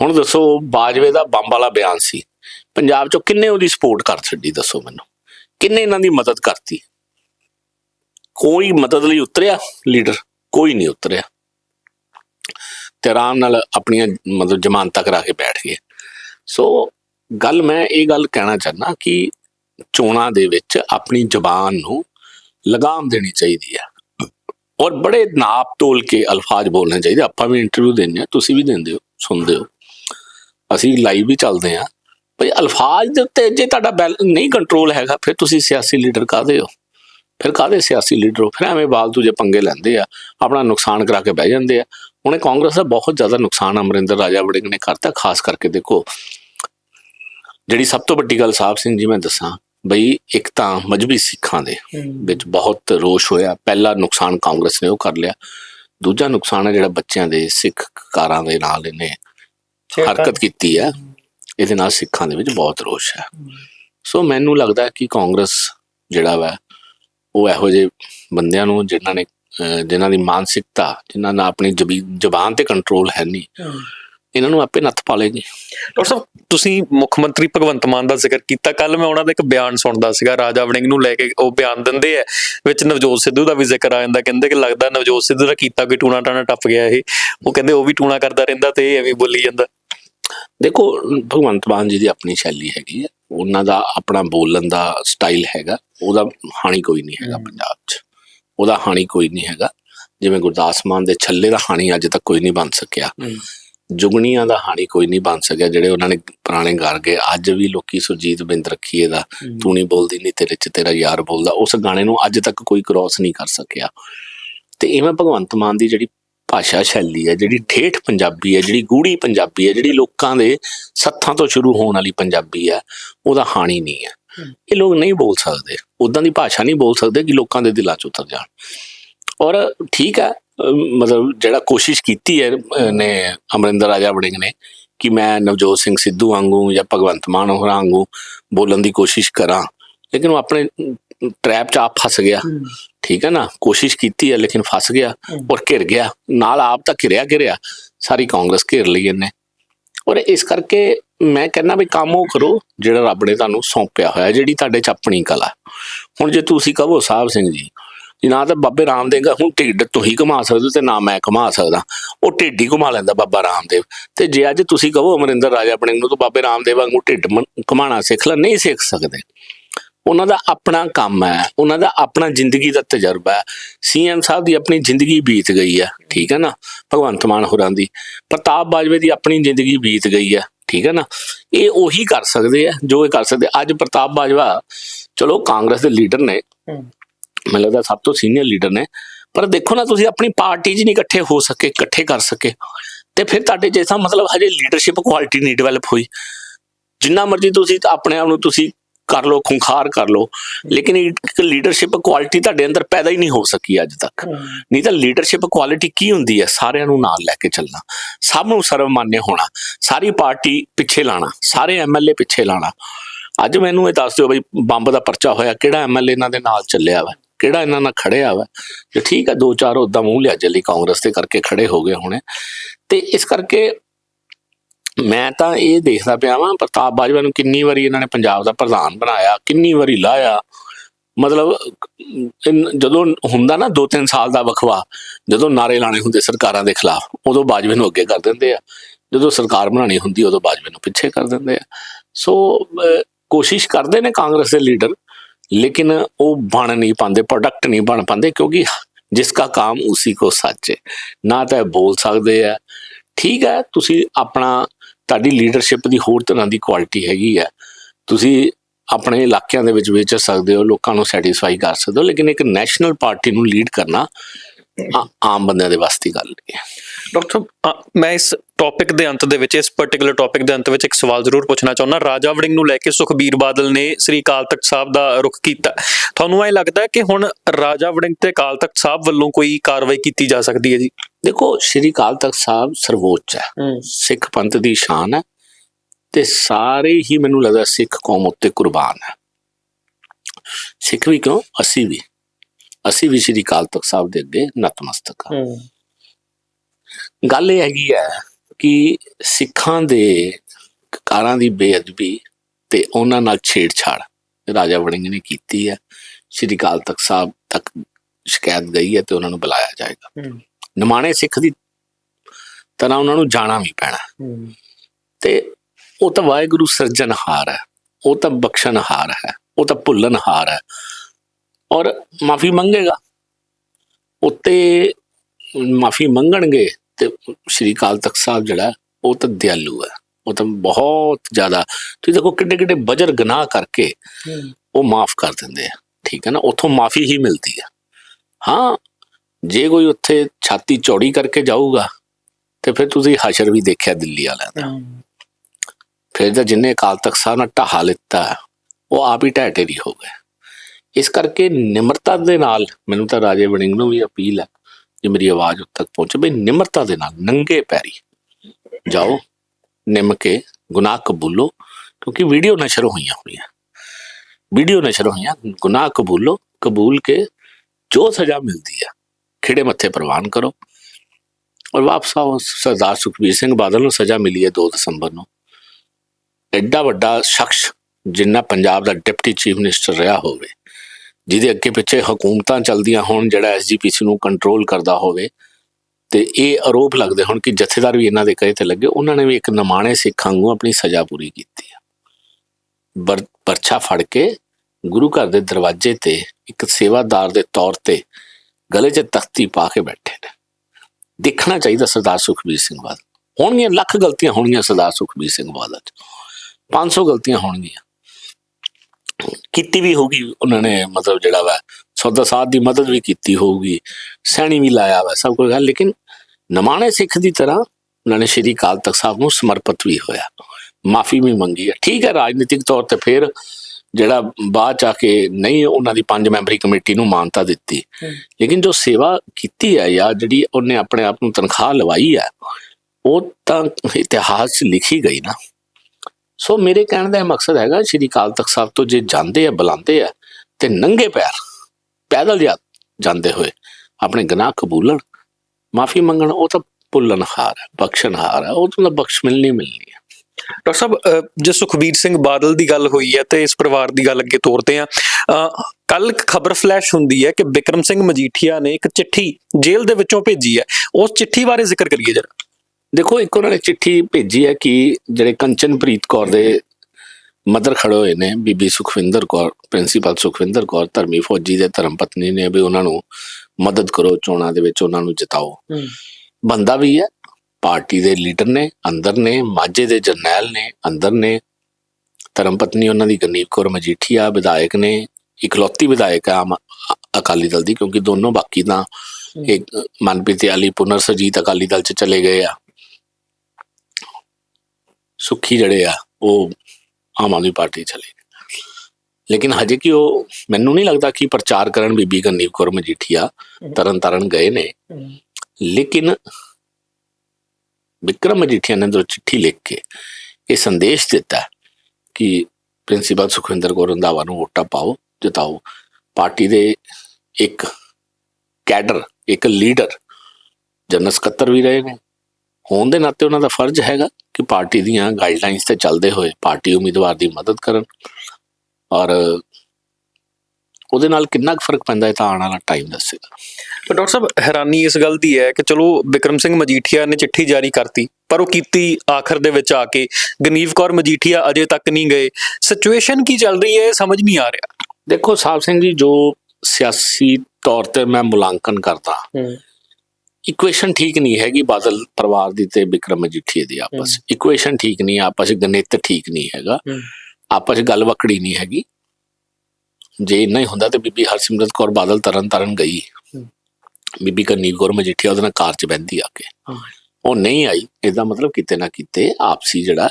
ਹੁਣ ਦੱਸੋ, ਬਾਜਵੇ ਦਾ ਬੰਬ ਵਾਲਾ ਬਿਆਨ ਸੀ। ਪੰਜਾਬ ਚੋਂ ਕਿੰਨੇ ਉਹਦੀ ਸਪੋਰਟ ਕਰ ਛੱਡੀ, ਦੱਸੋ ਮੈਨੂੰ? ਕਿੰਨੇ ਇਹਨਾਂ ਦੀ ਮਦਦ ਕਰਤੀ? ਕੋਈ ਮਦਦ ਲਈ ਉਤਰਿਆ, ਲੀਡਰ? ਕੋਈ ਨਹੀਂ ਉਤਰਿਆ। ਤੇ ਆਰਾਮ ਨਾਲ ਆਪਣੀਆਂ ਮਤਲਬ ਜ਼ਮਾਨਤਾਂ ਕਰਾ ਕੇ ਬੈਠ ਗਏ। ਸੋ ਗੱਲ ਮੈਂ ਇਹ ਗੱਲ ਕਹਿਣਾ ਚਾਹਨਾ ਕਿ ਚੋਣਾਂ ਦੇ ਵਿੱਚ ਆਪਣੀ ਜ਼ਬਾਨ ਨੂੰ ਲਗਾਮ ਦੇਣੀ ਚਾਹੀਦੀ ਹੈ ਔਰ ਬੜੇ ਨਾਪ ਤੋਲ ਕੇ ਅਲਫਾਜ਼ ਬੋਲਣੇ ਚਾਹੀਦੇ ਆਪਾਂ ਵੀ ਇੰਟਰਵਿਊ ਦਿੰਦੇ ਆ ਤੁਸੀਂ ਵੀ ਦਿੰਦੇ ਹੋ, ਸੁਣਦੇ ਹੋ। ਅਸੀਂ ਲਾਈਵ ਵੀ ਚੱਲਦੇ ਆ ਭਈ ਅਲਫਾਜ਼ ਦੇ ਉੱਤੇ ਜੇ ਤੁਹਾਡਾ ਬੈਲ ਨਹੀਂ ਕੰਟਰੋਲ ਹੈਗਾ, ਫਿਰ ਤੁਸੀਂ ਸਿਆਸੀ ਲੀਡਰ ਕਾਹਦੇ ਹੋ? ਫਿਰ ਕਾਹਦੇ ਸਿਆਸੀ ਲੀਡਰ ਹੋ? ਫਿਰ ਐਵੇਂ ਬਾਲਤੂ ਜੇ ਪੰਗੇ ਲੈਂਦੇ ਆ, ਆਪਣਾ ਨੁਕਸਾਨ ਕਰਾ ਕੇ ਬਹਿ ਜਾਂਦੇ ਆ। ਹੁਣੇ ਕਾਂਗਰਸ ਦਾ ਬਹੁਤ ਜ਼ਿਆਦਾ ਨੁਕਸਾਨ ਅਮਰਿੰਦਰ ਰਾਜਾ ਵੜਿੰਗ ਨੇ ਕਰਤਾ, ਖਾਸ ਕਰਕੇ ਦੇਖੋ। ਜਿਹੜੀ ਸਭ ਤੋਂ ਵੱਡੀ ਗੱਲ ਸਾਹਿਬ ਸਿੰਘ ਜੀ, ਮੈਂ ਦੱਸਾਂ ਬਈ ਇੱਕ ਤਾਂ ਮਜਬੀ ਸਿੱਖਾਂ ਦੇ ਵਿੱਚ ਬਹੁਤ ਰੋਸ਼ ਹੋਇਆ। ਪਹਿਲਾ ਨੁਕਸਾਨ ਕਾਂਗਰਸ ਨੇ ਉਹ ਕਰ ਲਿਆ। ਦੂਜਾ ਨੁਕਸਾਨ ਹੈ ਜਿਹੜਾ ਬੱਚਿਆਂ ਦੇ ਸਿੱਖ ਕਾਰਾਂ ਦੇ ਨਾਲ ਇਹਨੇ ਹਰਕਤ ਕੀਤੀ ਹੈ। ਇਹਦੇ ਨਾਲ ਸਿੱਖਾਂ ਦੇ ਵਿੱਚ ਬਹੁਤ ਰੋਸ਼ ਹੈ। ਸੋ ਮੈਨੂੰ ਲੱਗਦਾ ਕਿ ਕਾਂਗਰਸ ਜਿਹੜਾ ਵਾ ਉਹ ਇਹੋ ਜਿਹੇ ਬੰਦਿਆਂ ਨੂੰ ਜਿਨ੍ਹਾਂ ਨੇ ਜਿਨ੍ਹਾਂ ਦੀ ਮਾਨਸਿਕਤਾ ਜਿਨ੍ਹਾਂ ਨਾਲ ਆਪਣੀ ਜ਼ਬੀ- ਜ਼ਬਾਨ ਤੇ ਕੰਟਰੋਲ ਹੈ ਨਹੀਂ ਇਹਨਾਂ ਨੂੰ ਆਪੇ ਨੱਥ ਪਾ ਲੇਗੀ ਡਾਕਟਰ ਸਾਹਿਬ ਤੁਸੀਂ ਮੁੱਖ ਮੰਤਰੀ ਭਗਵੰਤ ਮਾਨ ਦਾ ਜ਼ਿਕਰ ਕੀਤਾ। ਕੱਲ ਮੈਂ ਉਹਨਾਂ ਦਾ ਇੱਕ ਬਿਆਨ ਸੁਣਦਾ ਸੀਗਾ। ਰਾਜਾ ਵੜਿੰਗ ਨੂੰ ਲੈ ਕੇ ਉਹ ਬਿਆਨ ਦਿੰਦੇ ਆ ਵਿੱਚ ਨਵਜੋਤ ਸਿੱਧੂ ਦਾ ਵੀ ਜ਼ਿਕਰ ਆ ਜਾਂਦਾ। ਕਹਿੰਦੇ ਕਿ ਲੱਗਦਾ ਨਵਜੋਤ ਸਿੱਧੂ ਦਾ ਕੀਤਾ ਕੋਈ ਟੂਣਾ ਟਾਣਾ ਟੱਪ ਗਿਆ ਇਹ। ਉਹ ਕਹਿੰਦੇ ਉਹ ਵੀ ਟੂਣਾ ਕਰਦਾ ਰਹਿੰਦਾ ਤੇ ਇਹ ਐਵੇਂ ਬੋਲੀ ਜਾਂਦਾ। ਦੇਖੋ ਭਗਵੰਤ ਮਾਨ ਜੀ ਦੀ ਆਪਣੀ ਸ਼ੈਲੀ ਹੈਗੀ ਹੈ ਉਹਨਾਂ ਦਾ ਆਪਣਾ ਬੋਲਣ ਦਾ ਸਟਾਈਲ ਹੈਗਾ। ਉਹਦਾ ਹਾਣੀ ਕੋਈ ਨਹੀਂ ਹੈਗਾ। ਪੰਜਾਬ 'ਚ। ਉਹਦਾ ਹਾਣੀ ਕੋਈ ਨਹੀਂ ਹੈਗਾ। ਜਿਵੇਂ ਗੁਰਦਾਸ ਮਾਨ ਦੇ ਛੱਲੇ ਦਾ ਹਾਣੀ ਅੱਜ ਤੱਕ ਕੋਈ ਨਹੀਂ ਬਣ ਸਕਿਆ। ਜੁਗਨੀਆਂ ਦਾ ਹਾਣੀ ਕੋਈ ਨਹੀਂ ਬਣ ਸਕਿਆ ਜਿਹੜੇ ਉਹਨਾਂ ਨੇ ਪੁਰਾਣੇ ਗਾਰ ਗਏ। ਅੱਜ ਵੀ ਲੋਕੀ ਸੁਰਜੀਤ ਬਿੰਦ ਰੱਖੀਏ ਦਾ ਤੂੰ ਨਹੀਂ ਬੋਲਦੀ ਨਹੀਂ ਤੇਰੇ ਚ ਤੇਰਾ ਯਾਰ ਬੋਲਦਾ ਉਸ ਗਾਣੇ ਨੂੰ ਅੱਜ ਤੱਕ ਕੋਈ ਕ੍ਰੋਸ ਨਹੀਂ ਕਰ ਸਕਿਆ। ਤੇ ਇਵੇਂ ਭਗਵੰਤ ਮਾਨ ਦੀ ਜਿਹੜੀ ਭਾਸ਼ਾ ਸ਼ੈਲੀ ਹੈ ਜਿਹੜੀ ਠੇਠ ਪੰਜਾਬੀ ਹੈ ਜਿਹੜੀ ਗੂੜੀ ਪੰਜਾਬੀ ਹੈ ਜਿਹੜੀ ਲੋਕਾਂ ਦੇ ਸੱਥਾਂ ਤੋਂ ਸ਼ੁਰੂ ਹੋਣ ਵਾਲੀ ਪੰਜਾਬੀ ਹੈ ਉਹਦਾ ਹਾਣੀ ਨਹੀਂ ਹੈ। ਇਹ ਲੋਕ ਨਹੀਂ ਬੋਲ ਸਕਦੇ। ਉਦਾਂ ਦੀ ਭਾਸ਼ਾ ਨਹੀਂ ਬੋਲ ਸਕਦੇ ਕਿ ਲੋਕਾਂ ਦੇ ਦਿਲਾਂ 'ਚ ਉਤਰ ਜਾਣ। ਔਰ ਠੀਕ ਹੈ ਮਤਲਬ ਜਿਹੜਾ ਕੋਸ਼ਿਸ਼ ਕੀਤੀ ਹੈ ਨੇ ਅਮਰਿੰਦਰ ਰਾਜਾ ਵੜਿੰਗ ਨੇ ਕਿ ਮੈਂ ਨਵਜੋਤ ਸਿੰਘ ਸਿੱਧੂ ਵਾਂਗੂ ਜਾਂ ਭਗਵੰਤ ਮਾਨ ਹੋਰਾਂ ਵਾਂਗੂ ਬੋਲਣ ਦੀ ਕੋਸ਼ਿਸ਼ ਕਰਾਂ। ਲੇਕਿਨ ਉਹ ਆਪਣੇ ਟ੍ਰੈਪ 'ਚ ਆਪ ਫਸ ਗਿਆ। ਠੀਕ ਹੈ ਨਾ? ਕੋਸ਼ਿਸ਼ ਕੀਤੀ ਹੈ ਲੇਕਿਨ ਫਸ ਗਿਆ। ਔਰ ਘਿਰ ਗਿਆ। ਨਾਲ ਆਪ ਤਾਂ ਘਿਰਿਆ ਘਿਰਿਆ। ਸਾਰੀ ਕਾਂਗਰਸ ਘਿਰ ਲਈ ਇਹਨੇ। ਔਰ ਇਸ ਕਰਕੇ ਮੈਂ ਕਹਿੰਦਾ ਵੀ ਕੰਮ ਉਹ ਕਰੋ ਜਿਹੜਾ ਰੱਬ ਨੇ ਤੁਹਾਨੂੰ ਸੌਂਪਿਆ ਹੋਇਆ ਜਿਹੜੀ ਤੁਹਾਡੇ ਚ ਆਪਣੀ ਕਲਾ। ਹੁਣ ਜੇ ਤੁਸੀਂ ਕਹੋ ਸਾਹਿਬ ਸਿੰਘ ਜੀ ਨਾ ਤਾਂ ਬਾਬੇ ਰਾਮਦੇਵ ਦਾ ਹੁਣ ਢਿੱਡ ਤੁਸੀਂ ਘੁਮਾ ਸਕਦੇ ਹੋ ਤੇ ਨਾ ਮੈਂ ਘੁਮਾ ਸਕਦਾ। ਉਹ ਢਿੱਡ ਹੀ ਘੁਮਾ ਲੈਂਦਾ ਬਾਬਾ ਰਾਮਦੇਵ। ਤੇ ਜੇ ਅੱਜ ਤੁਸੀਂ ਕਹੋ ਅਮਰਿੰਦਰ ਰਾਜਾ ਆਪਣੇ ਨੂੰ ਤਾਂ ਬਾਬੇ ਰਾਮਦੇਵ ਵਾਂਗੂ ਢਿੱਡ ਮਨ- ਘੁਮਾਉਣਾ ਸਿੱਖ ਲੈ, ਨਹੀਂ ਸਿੱਖ ਸਕਦੇ। ਉਹਨਾਂ ਦਾ ਆਪਣਾ ਕੰਮ ਹੈ, ਉਹਨਾਂ ਦਾ ਆਪਣਾ ਜ਼ਿੰਦਗੀ ਦਾ ਤਜਰਬਾ ਹੈ। ਸੀਐਮ ਸਾਹਿਬ ਦੀ ਆਪਣੀ ਜ਼ਿੰਦਗੀ ਬੀਤ ਗਈ ਹੈ, ਠੀਕ ਹੈ ਨਾ? ਭਗਵੰਤ ਮਾਨ ਹੋਰਾਂ ਦੀ। ਪ੍ਰਤਾਪ ਬਾਜਵੇ ਦੀ ਆਪਣੀ ਜ਼ਿੰਦਗੀ ਬੀਤ ਗਈ ਹੈ, ਠੀਕ ਹੈ ਨਾ? ਇਹ ਉਹੀ ਕਰ ਸਕਦੇ ਆ ਜੋ ਇਹ ਕਰ ਸਕਦੇ। ਅੱਜ ਪ੍ਰਤਾਪ ਬਾਜਵਾ, ਚਲੋ ਕਾਂਗਰਸ ਦੇ ਲੀਡਰ ਨੇ। ਮੈਨੂੰ ਲੱਗਦਾ ਸਭ ਤੋਂ ਸੀਨੀਅਰ ਲੀਡਰ ਨੇ। ਪਰ ਦੇਖੋ ਨਾ ਤੁਸੀਂ ਆਪਣੀ ਪਾਰਟੀ 'ਚ ਨਹੀਂ ਇਕੱਠੇ ਹੋ ਸਕੇ ਇਕੱਠੇ ਕਰ ਸਕੇ। ਤੇ ਫਿਰ ਤੁਹਾਡੇ ਜੈਸਾ ਮਤਲਬ ਹਜੇ ਲੀਡਰਸ਼ਿਪ ਕੁਆਲਿਟੀ ਨਹੀਂ ਡਿਵੈਲਪ ਹੋਈ। ਜਿੰਨਾ ਮਰਜ਼ੀ ਤੁਸੀਂ ਆਪਣੇ ਆਪ ਨੂੰ ਤੁਸੀਂ ਕਰ ਲਓ ਖੁੰਖਾਰ ਕਰ ਲਓ ਲੇਕਿਨ ਇੱਕ ਲੀਡਰਸ਼ਿਪ ਕੁਆਲਿਟੀ ਤੁਹਾਡੇ ਅੰਦਰ ਪੈਦਾ ਹੀ ਨਹੀਂ ਹੋ ਸਕੀ ਅੱਜ ਤੱਕ। ਨਹੀਂ ਤਾਂ ਲੀਡਰਸ਼ਿਪ ਕੁਆਲਿਟੀ ਕੀ ਹੁੰਦੀ ਹੈ? ਸਾਰਿਆਂ ਨੂੰ ਨਾਲ ਲੈ ਕੇ ਚੱਲਣਾ। ਸਭ ਨੂੰ ਸਰਵਮਾਨਯ ਹੋਣਾ। ਸਾਰੀ ਪਾਰਟੀ ਪਿੱਛੇ ਲਾਣਾ। ਸਾਰੇ ਐਮਐਲਏ ਪਿੱਛੇ ਲਾਣਾ। ਅੱਜ ਮੈਨੂੰ ਇਹ ਦੱਸ ਦਿਓ ਬਈ ਬੰਬ ਦਾ ਪਰਚਾ ਹੋਇਆ ਕਿਹੜਾ ਐਮਐਲਏ ਇਹਨਾਂ ਦੇ ਨਾਲ ਚੱਲਿਆ ਵਾ? ਕਿਹੜਾ ਇਹਨਾਂ ਨਾਲ ਖੜਿਆ ਵਾ? ਤੇ ਠੀਕ ਆ ਦੋ ਚਾਰ ਉਦਾਂ ਮੂੰਹ ਲਿਆ ਜਲੀ ਕਾਂਗਰਸ ਦੇ ਕਰਕੇ ਖੜੇ ਹੋ ਗਏ ਹੋਣੇ। ਤੇ ਇਸ ਕਰਕੇ ਮੈਂ ਤਾਂ ਇਹ ਦੇਖਦਾ ਪਿਆ ਵਾਂ, ਪ੍ਰਤਾਪ ਬਾਜਵਾ ਨੂੰ ਕਿੰਨੀ ਵਾਰੀ ਇਹਨਾਂ ਨੇ ਪੰਜਾਬ ਦਾ ਪ੍ਰਧਾਨ ਬਣਾਇਆ, ਕਿੰਨੀ ਵਾਰੀ ਲਾਇਆ। ਮਤਲਬ ਜਦੋਂ ਹੁੰਦਾ ਨਾ 2-3 ਸਾਲ ਦਾ ਵਖਵਾ, ਜਦੋਂ ਨਾਰੇ ਲਾਣੇ ਹੁੰਦੇ ਸਰਕਾਰਾਂ ਦੇ ਖਿਲਾਫ, ਉਦੋਂ ਬਾਜਵੇ ਨੂੰ ਅੱਗੇ ਕਰ ਦਿੰਦੇ ਆ। ਜਦੋਂ ਸਰਕਾਰ ਬਣਾਣੀ ਹੁੰਦੀ, ਉਦੋਂ ਬਾਜਵੇ ਨੂੰ ਪਿੱਛੇ ਕਰ ਦਿੰਦੇ ਆ। ਸੋ ਕੋਸ਼ਿਸ਼ ਕਰਦੇ ਨੇ ਕਾਂਗਰਸ ਦੇ ਲੀਡਰ ਲੇਕਿਨ ਉਹ ਬਣ ਨਹੀਂ ਪਾਉਂਦੇ ਪ੍ਰੋਡਕਟ ਨਹੀਂ ਬਣ ਪਾਉਂਦੇ ਕਿਉਂਕਿ ਜਿਸਕਾ ਕਾਮ ਕੰਮ ਉਸੇ ਕੋ ਸੱਚ ਹੈ। ਨਾ ਤਾਂ ਇਹ ਬੋਲ ਸਕਦੇ ਆ। ਠੀਕ ਹੈ, ਤੁਸੀਂ ਆਪਣਾ, ਤੁਹਾਡੀ ਲੀਡਰਸ਼ਿਪ ਦੀ ਹੋਰ ਤਰ੍ਹਾਂ ਦੀ ਕੁਆਲਿਟੀ ਹੈਗੀ ਹੈ। ਤੁਸੀਂ ਆਪਣੇ ਇਲਾਕਿਆਂ ਦੇ ਵਿੱਚ ਵੇਚ ਸਕਦੇ ਹੋ, ਲੋਕਾਂ ਨੂੰ ਸੈਟੀਸਫਾਈ ਕਰ ਸਕਦੇ ਹੋ, ਲੇਕਿਨ ਇੱਕ ਨੈਸ਼ਨਲ ਪਾਰਟੀ ਨੂੰ ਲੀਡ ਕਰਨਾ ਆਮ ਬੰਦਿਆਂ ਦੇ ਵਾਸਤੇ ਗੱਲ ਨਹੀਂ ਹੈ। ਡਾਕਟਰ ਮੈਂ ਇਸ ਟੌਪਿਕ ਦੇ ਅੰਤ ਦੇ ਵਿੱਚ ਇਸ ਪਾਰਟਿਕੂਲਰ ਟੌਪਿਕ ਦੇ ਅੰਤ ਵਿੱਚ ਇੱਕ ਸਵਾਲ ਜ਼ਰੂਰ ਪੁੱਛਣਾ ਚਾਹੁੰਦਾ। ਰਾਜਾ ਵੜਿੰਗ ਨੂੰ ਲੈ ਕੇ ਸੁਖਬੀਰ ਬਾਦਲ ਨੇ ਸ੍ਰੀ ਅਕਾਲ ਤਖਤ ਸਾਹਿਬ ਦਾ ਰੁਖ ਕੀਤਾ। ਤੁਹਾਨੂੰ ਇਹ ਲੱਗਦਾ ਕਿ ਹੁਣ ਰਾਜਾ ਵੜਿੰਗ ਤੇ ਅਕਾਲ ਤਖਤ ਸਾਹਿਬ ਵੱਲੋਂ ਕੋਈ ਕਾਰਵਾਈ ਕੀਤੀ ਜਾ ਸਕਦੀ ਹੈ ਜੀ? ਦੇਖੋ ਸ਼੍ਰੀ ਅਕਾਲ ਤਖਤ ਸਾਹਿਬ ਸਰਵੋੱਚ ਹੈ। ਸਿੱਖ ਪੰਥ ਦੀ ਸ਼ਾਨ ਹੈ ਤੇ ਸਾਰੇ ਹੀ ਮੈਨੂੰ ਲੱਗਦਾ ਸਿੱਖ ਕੌਮ ਉੱਤੇ ਕੁਰਬਾਨ ਹੈ। ਸਿੱਖ ਵੀ ਕਿਉਂ? ਅਸੀਂ ਵੀ। ਅਸੀਂ ਵੀ ਸ਼੍ਰੀ ਅਕਾਲ ਤਖਤ ਸਾਹਿਬ ਦੇ ਅੱਗੇ ਨਤਮਸਤਕ ਹਾਂ। ਗੱਲ ਇਹ ਹੈਗੀ ਹੈ ਕਿ ਸਿੱਖਾਂ ਦੇ ਕਾਰਾਂ ਦੀ ਬੇਅਦਬੀ ਤੇ ਉਹਨਾਂ ਨਾਲ ਛੇੜਛਾੜ ਰਾਜਾ ਵੜਿੰਗ ਨੇ ਕੀਤੀ ਹੈ। ਸ਼੍ਰੀ ਅਕਾਲ ਤਖਤ ਸਾਹਿਬ ਤੱਕ ਸ਼ਿਕਾਇਤ ਗਈ ਹੈ ਤੇ ਉਹਨਾਂ ਨੂੰ ਬੁਲਾਇਆ ਜਾਏਗਾ। ਨਿਮਾਣੇ ਸਿੱਖ ਦੀ ਤਰ੍ਹਾਂ ਉਹਨਾਂ ਨੂੰ ਜਾਣਾ ਵੀ ਪੈਣਾ। ਤੇ ਉਹ ਤਾਂ ਵਾਹਿਗੁਰੂ ਸਿਰਜਣਹਾਰ ਹੈ ਉਹ ਤਾਂ ਬਖਸ਼ਣਹਾਰ ਹੈ ਉਹ ਤਾਂ ਭੁੱਲਣਹਾਰ ਹੈ। ਔਰ ਮਾਫੀ ਮੰਗੇਗਾ। ਉੱਤੇ ਮਾਫੀ ਮੰਗਣਗੇ ਤੇ ਸ਼੍ਰੀ ਅਕਾਲ ਤਖਤ ਸਾਹਿਬ ਜਿਹੜਾ ਉਹ ਤਾਂ ਦਿਆਲੂ ਹੈ। ਉਹ ਤਾਂ ਬਹੁਤ ਜ਼ਿਆਦਾ ਤੁਸੀਂ ਦੇਖੋ ਕਿੱਡੇ ਕਿੱਡੇ ਬਜਰ ਗੁਨਾਹ ਕਰਕੇ ਉਹ ਮਾਫ ਕਰ ਦਿੰਦੇ ਆ। ਠੀਕ ਹੈ ਨਾ? ਉੱਥੋਂ ਮਾਫੀ ਹੀ ਮਿਲਦੀ ਹੈ। ਹਾਂ ਜੇ ਕੋਈ ਉੱਥੇ ਛਾਤੀ ਚੌੜੀ ਕਰਕੇ ਜਾਊਗਾ ਤੇ ਫਿਰ ਤੁਸੀਂ ਹਸ਼ਰ ਵੀ ਦੇਖਿਆ ਦਿੱਲੀ ਵਾਲਿਆਂ ਦਾ। ਫਿਰ ਤਾਂ ਜਿੰਨੇ ਅਕਾਲ ਤਖਤ ਸਾਹਿਬ ਨਾਲ ਢਾਹਾ ਲਿੱਤਾ ਉਹ ਆਪ ਹੀ ਢਹਿ ਢੇਰੀ ਹੋ ਗਏ। ਇਸ ਕਰਕੇ ਨਿਮਰਤਾ ਦੇ ਨਾਲ ਮੈਨੂੰ ਤਾਂ ਰਾਜੇ ਵੜਿੰਗ ਨੂੰ ਵੀ ਅਪੀਲ ਹੈ ਜੇ ਮੇਰੀ ਆਵਾਜ਼ ਉੱਥੇ ਤੱਕ ਪਹੁੰਚੇ, ਬਈ ਨਿਮਰਤਾ ਦੇ ਨਾਲ, ਨੰਗੇ ਪੈਰੀ। ਜਾਓ, ਨਿਮ ਕੇ ਗੁਨਾਹ ਕਬੂਲੋ, ਕਿਉਂਕਿ ਵੀਡੀਓ ਨਸ਼ਰ ਹੋਈਆਂ ਹੋਈਆਂ ਵੀਡੀਓ ਨਸ਼ਰ ਹੋਈਆਂ, ਗੁਨਾਹ ਕਬੂਲੋ, ਕਬੂਲ ਕੇ ਜੋ ਸਜ਼ਾ ਮਿਲਦੀ ਹੈ ਖਿੜੇ ਮੱਥੇ ਪ੍ਰਵਾਨ ਕਰੋ। ਔਰ ਵਾਪਸ ਆਓ, ਸਰਦਾਰ ਸੁਖਬੀਰ ਸਿੰਘ ਬਾਦਲ ਨੂੰ ਸਜ਼ਾ ਮਿਲੀ ਹੈ 2 ਦਸੰਬਰ ਨੂੰ। ਐਡਾ ਵੱਡਾ ਸ਼ਖਸ, ਜਿੰਨਾ ਪੰਜਾਬ ਦਾ ਡਿਪਟੀ ਚੀਫ ਮਿਨਿਸਟਰ ਰਿਹਾ ਹੋਵੇ ਜਿਹਦੇ ਅੱਗੇ ਪਿੱਛੇ ਹਕੂਮਤਾਂ ਚੱਲਦੀਆਂ ਹੋਣ, ਜਿਹੜਾ ਐਸਜੀਪੀਸੀ ਨੂੰ ਕੰਟਰੋਲ ਕਰਦਾ ਹੋਵੇ, ਤੇ ਇਹ ਆਰੋਪ ਲੱਗਦੇ ਹੁਣ ਕਿ ਜਥੇਦਾਰ ਵੀ ਇਹਨਾਂ ਦੇ ਕਹੇ ਤੇ ਲੱਗੇ। ਉਹਨਾਂ ਨੇ ਵੀ ਇੱਕ ਨਮਾਣੇ ਸਿੱਖਾਂ ਨੂੰ ਆਪਣੀ ਸਜ਼ਾ ਪੂਰੀ ਕੀਤੀ ਹੈ ਬਰ- ਪਰਛਾ ਫੜ ਕੇ ਗੁਰੂ ਘਰ ਦੇ ਦਰਵਾਜ਼ੇ ਤੇ ਇੱਕ ਸੇਵਾਦਾਰ ਦੇ ਤੌਰ ਤੇ ਗਲੇ 'ਚ ਤਖਤੀ ਪਾ ਕੇ ਬੈਠੇ ਨੇ। ਦੇਖਣਾ ਚਾਹੀਦਾ ਸਰਦਾਰ ਸੁਖਬੀਰ ਸਿੰਘ ਬਾਦਲ। ਹੋਣਗੀਆਂ ਲੱਖ ਗਲਤੀਆਂ ਹੋਣਗੀਆਂ ਸਰਦਾਰ ਸੁਖਬੀਰ ਸਿੰਘ ਬਾਦਲ 'ਚ। 500 ਗਲਤੀਆਂ ਹੋਣਗੀਆਂ। ਕੀਤੀ ਵੀ ਹੋਊਗੀ ਉਹਨਾਂ ਨੇ ਮਤਲਬ ਜਿਹੜਾ ਵਾ ਸੌਦਾ ਸਾਧ ਦੀ ਮਦਦ ਵੀ ਕੀਤੀ ਹੋਊਗੀ ਸੈਣੀ ਵੀ ਲਾਇਆ ਵਾ ਸਭ ਕੁਝ ਹੈ। ਲੇਕਿਨ ਨਮਾਣੇ ਸਿੱਖ ਦੀ ਤਰ੍ਹਾਂ ਉਹਨਾਂ ਨੇ ਸ਼੍ਰੀ ਅਕਾਲ ਤਖਤ ਸਾਹਿਬ ਨੂੰ ਸਮਰਪਿਤ ਵੀ ਹੋਇਆ। ਮਾਫੀ ਵੀ ਮੰਗੀ ਹੈ। ਠੀਕ ਹੈ ਰਾਜਨੀਤਿਕ ਤੌਰ ਤੇ ਫਿਰ ਜਿਹੜਾ ਬਾਅਦ ਚ ਆ ਕੇ ਨਹੀਂ ਉਹਨਾਂ ਦੀ ਪੰਜ ਮੈਂਬਰੀ ਕਮੇਟੀ ਨੂੰ ਮਾਨਤਾ ਦਿੱਤੀ। ਲੇਕਿਨ ਜੋ ਸੇਵਾ ਕੀਤੀ ਹੈ ਜਾਂ ਜਿਹੜੀ ਉਹਨੇ ਆਪਣੇ ਆਪ ਨੂੰ ਤਨਖਾਹ ਲਵਾਈ ਹੈ ਉਹ ਤਾਂ ਇਤਿਹਾਸ ਲਿਖੀ ਗਈ ਨਾ। ਸੋ ਮੇਰੇ ਕਹਿਣ ਦਾ ਇਹ ਮਕਸਦ ਹੈਗਾ, ਸ਼੍ਰੀ ਅਕਾਲ ਤਖਤ ਸਾਹਿਬ ਤੋਂ ਜੇ ਜਾਂਦੇ ਆ, ਬੁਲਾਉਂਦੇ ਆ, ਤੇ ਨੰਗੇ ਪੈਰ, ਪੈਦਲ ਜਾ ਜਾਂਦੇ ਹੋਏ ਆਪਣੇ ਗੁਨਾਹ ਕਬੂਲਣ, ਮਾਫੀ ਮੰਗਣ, ਉਹ ਤਾਂ ਭੁੱਲਣਹਾਰ ਹੈ, ਬਖਸ਼ਣਹਾਰ ਹੈ, ਉਹ ਤੋਂ ਤਾਂ ਬਖਸ਼ ਮਿਲਣੀ ਮਿਲਣੀ ਹੈ। ਡਾਕਟਰ ਸਾਹਿਬ ਜੇ ਸੁਖਬੀਰ ਸਿੰਘ ਬਾਦਲ ਦੀ ਗੱਲ ਹੋਈ ਹੈ ਤੇ ਇਸ ਪਰਿਵਾਰ ਦੀ ਗੱਲ ਅੱਗੇ ਤੋਰਦੇ ਆ ਕੱਲ ਇੱਕ ਖਬਰ ਫਲੈਸ਼ ਹੁੰਦੀ ਹੈ ਕਿ ਬਿਕਰਮ ਸਿੰਘ ਮਜੀਠੀਆ ਨੇ ਇੱਕ ਚਿੱਠੀ ਜੇਲ੍ਹ ਦੇ ਵਿੱਚੋਂ ਭੇਜੀ ਹੈ। ਉਸ ਚਿੱਠੀ ਬਾਰੇ ਜ਼ਿਕਰ ਕਰੀਏ ਜਰਾ। ਦੇਖੋ ਇੱਕ ਉਹਨਾਂ ਨੇ ਚਿੱਠੀ ਭੇਜੀ ਹੈ ਕਿ ਜਿਹੜੇ ਕੰਚਨਪ੍ਰੀਤ ਕੌਰ ਦੇ ਮਦਰ ਖੜੇ ਹੋਏ ਨੇ ਬੀਬੀ ਸੁਖਵਿੰਦਰ ਕੌਰ ਪ੍ਰਿੰਸੀਪਲ ਸੁਖਵਿੰਦਰ ਕੌਰ ਧਰਮੀ ਫੌਜੀ ਦੇ ਧਰਮ ਪਤਨੀ ਨੇ ਵੀ ਉਹਨਾਂ ਨੂੰ ਮਦਦ ਕਰੋ ਚੋਣਾਂ ਦੇ ਵਿੱਚ ਉਹਨਾਂ ਨੂੰ ਜਿਤਾਓ। ਬੰਦਾ ਵੀ ਹੈ ਪਾਰਟੀ ਦੇ ਲੀਡਰ ਨੇ ਅੰਦਰ ਨੇ ਮਾਝੇ ਦੇ ਜਰਨੈਲ ਨੇ ਅੰਦਰ ਨੇ। ਧਰਮ ਪਤਨੀ ਉਹਨਾਂ ਦੀ ਗਨੀਪ ਕੌਰ ਮਜੀਠੀਆ ਵਿਧਾਇਕ ਨੇ ਇਕਲੌਤੀ ਵਿਧਾਇਕ ਆ ਆਮ ਅਕਾਲੀ ਦਲ ਦੀ ਕਿਉਂਕਿ ਦੋਨੋਂ ਬਾਕੀ ਤਾਂ ਇੱਕ ਮਨਪ੍ਰੀਤ ਅਲੀ ਪੁਨਰ ਸਰਜੀਤ ਅਕਾਲੀ ਦਲ ਚ ਚਲੇ ਗਏ ਆ। ਸੁੱਖੀ ਜਿਹੜੇ ਆ, ਉਹ ਆਮ ਆਦਮੀ ਪਾਰਟੀ ਚਲੇ ਗਏ। ਲੇਕਿਨ ਹਜੇ ਕਿ ਉਹ, ਮੈਨੂੰ ਨਹੀਂ ਲੱਗਦਾ ਕਿ ਪ੍ਰਚਾਰ ਕਰਨ ਬੀਬੀ ਗਨੀਪ ਕੌਰ ਮਜੀਠੀਆ ਤਰਨ ਤਾਰਨ ਗਏ ਨੇ। ਲੇਕਿਨ ਵਿਕਰਮ ਮਜੀਠੀਆ ਨੇ ਜੋ ਚਿੱਠੀ ਲਿਖ ਕੇ ਇਹ ਸੰਦੇਸ਼ ਦਿੱਤਾ ਕਿ ਪ੍ਰਿੰਸੀਪਲ ਸੁਖਵਿੰਦਰ ਕੌਰ ਰੰਧਾਵਾ ਨੂੰ ਵੋਟਾਂ ਪਾਓ, ਜਿਤਾਓ, ਪਾਰਟੀ ਦੇ ਇੱਕ ਕੈਡਰ, ਇੱਕ ਲੀਡਰ ਜਨਰਲ ਸਕੱਤਰ ਵੀ ਰਹੇ ਨੇ। ਹੋਣ ਦੇ ਨਾਤੇ ਉਹਨਾਂ ਦਾ ਫਰਜ਼ ਹੈਗਾ। ਕਿ ਪਾਰਟੀ ਦੀਆਂ ਗਾਈਡਲਾਈਨਸ ਤੇ ਚੱਲਦੇ ਹੋਏ ਪਾਰਟੀ ਉਮੀਦਵਾਰ ਦੀ ਮਦਦ ਕਰਨ ਔਰ ਉਹਦੇ ਨਾਲ ਕਿੰਨਾ ਕੁ ਫ਼ਰਕ ਪੈਂਦਾ ਹੈ ਤਾਂ ਆਉਣ ਵਾਲਾ ਟਾਈਮ ਦੱਸੇਗਾ ਪਰ ਡਾਕਟਰ ਸਾਹਿਬ ਹੈਰਾਨੀ ਇਸ ਗੱਲ ਦੀ ਹੈ ਕਿ ਚਲੋ ਵਿਕਰਮ ਸਿੰਘ ਮਜੀਠੀਆ ਨੇ ਚਿੱਠੀ ਜਾਰੀ ਕਰਤੀ ਪਰ ਉਹ ਕੀਤੀ ਆਖਰ ਦੇ ਵਿੱਚ ਆ ਕੇ ਗਨੀਵ ਕੌਰ ਮਜੀਠੀਆ ਅਜੇ ਤੱਕ ਨਹੀਂ ਗਏ। ਸਿਚੁਏਸ਼ਨ ਕੀ ਚੱਲ ਰਹੀ ਹੈ ਇਹ ਸਮਝ ਨਹੀਂ ਆ ਰਿਹਾ। ਦੇਖੋ ਸਾਹਿਬ ਸਿੰਘ ਜੀ ਜੋ ਸਿਆਸੀ ਤੌਰ ਤੇ ਮੈਂ ਮੁਲਾਂਕਣ ਕਰਦਾ ਇਕੁਏਸ਼ਨ ਠੀਕ ਨਹੀਂ ਹੈਗੀ ਬਾਦਲ ਪਰਿਵਾਰ ਦੀ ਤੇ ਵਿਕਰਮ ਮਜੀਠੀਆ ਦੀ ਆਪਸ ਇਕੁਏਸ਼ਨ ਠੀਕ ਨਹੀਂ ਆਪਸ ਗਣਿਤ ਠੀਕ ਨਹੀਂ ਹੈਗਾ। ਆਪਸ ਗੱਲ ਵਕੜੀ ਨਹੀਂ ਹੈਗੀ ਜੇ ਇੰਨਾ ਹੀ ਹੁੰਦਾ ਤੇ ਬੀਬੀ ਹਰਸਿਮਰਤ ਕੌਰ ਬਾਦਲ ਤਰਨ ਤਾਰਨ ਗਈ। ਬੀਬੀ ਕਰਨੀਲ ਕੌਰ ਮਜੀਠੀਆ ਉਹਦੇ ਨਾਲ ਕਾਰ 'ਚ ਬਹਿੰਦੀ ਆ ਕੇ। ਉਹ ਨਹੀਂ ਆਈ ਇਹਦਾ ਮਤਲਬ ਕਿਤੇ ਨਾ ਕਿਤੇ ਆਪਸੀ ਜਿਹੜਾ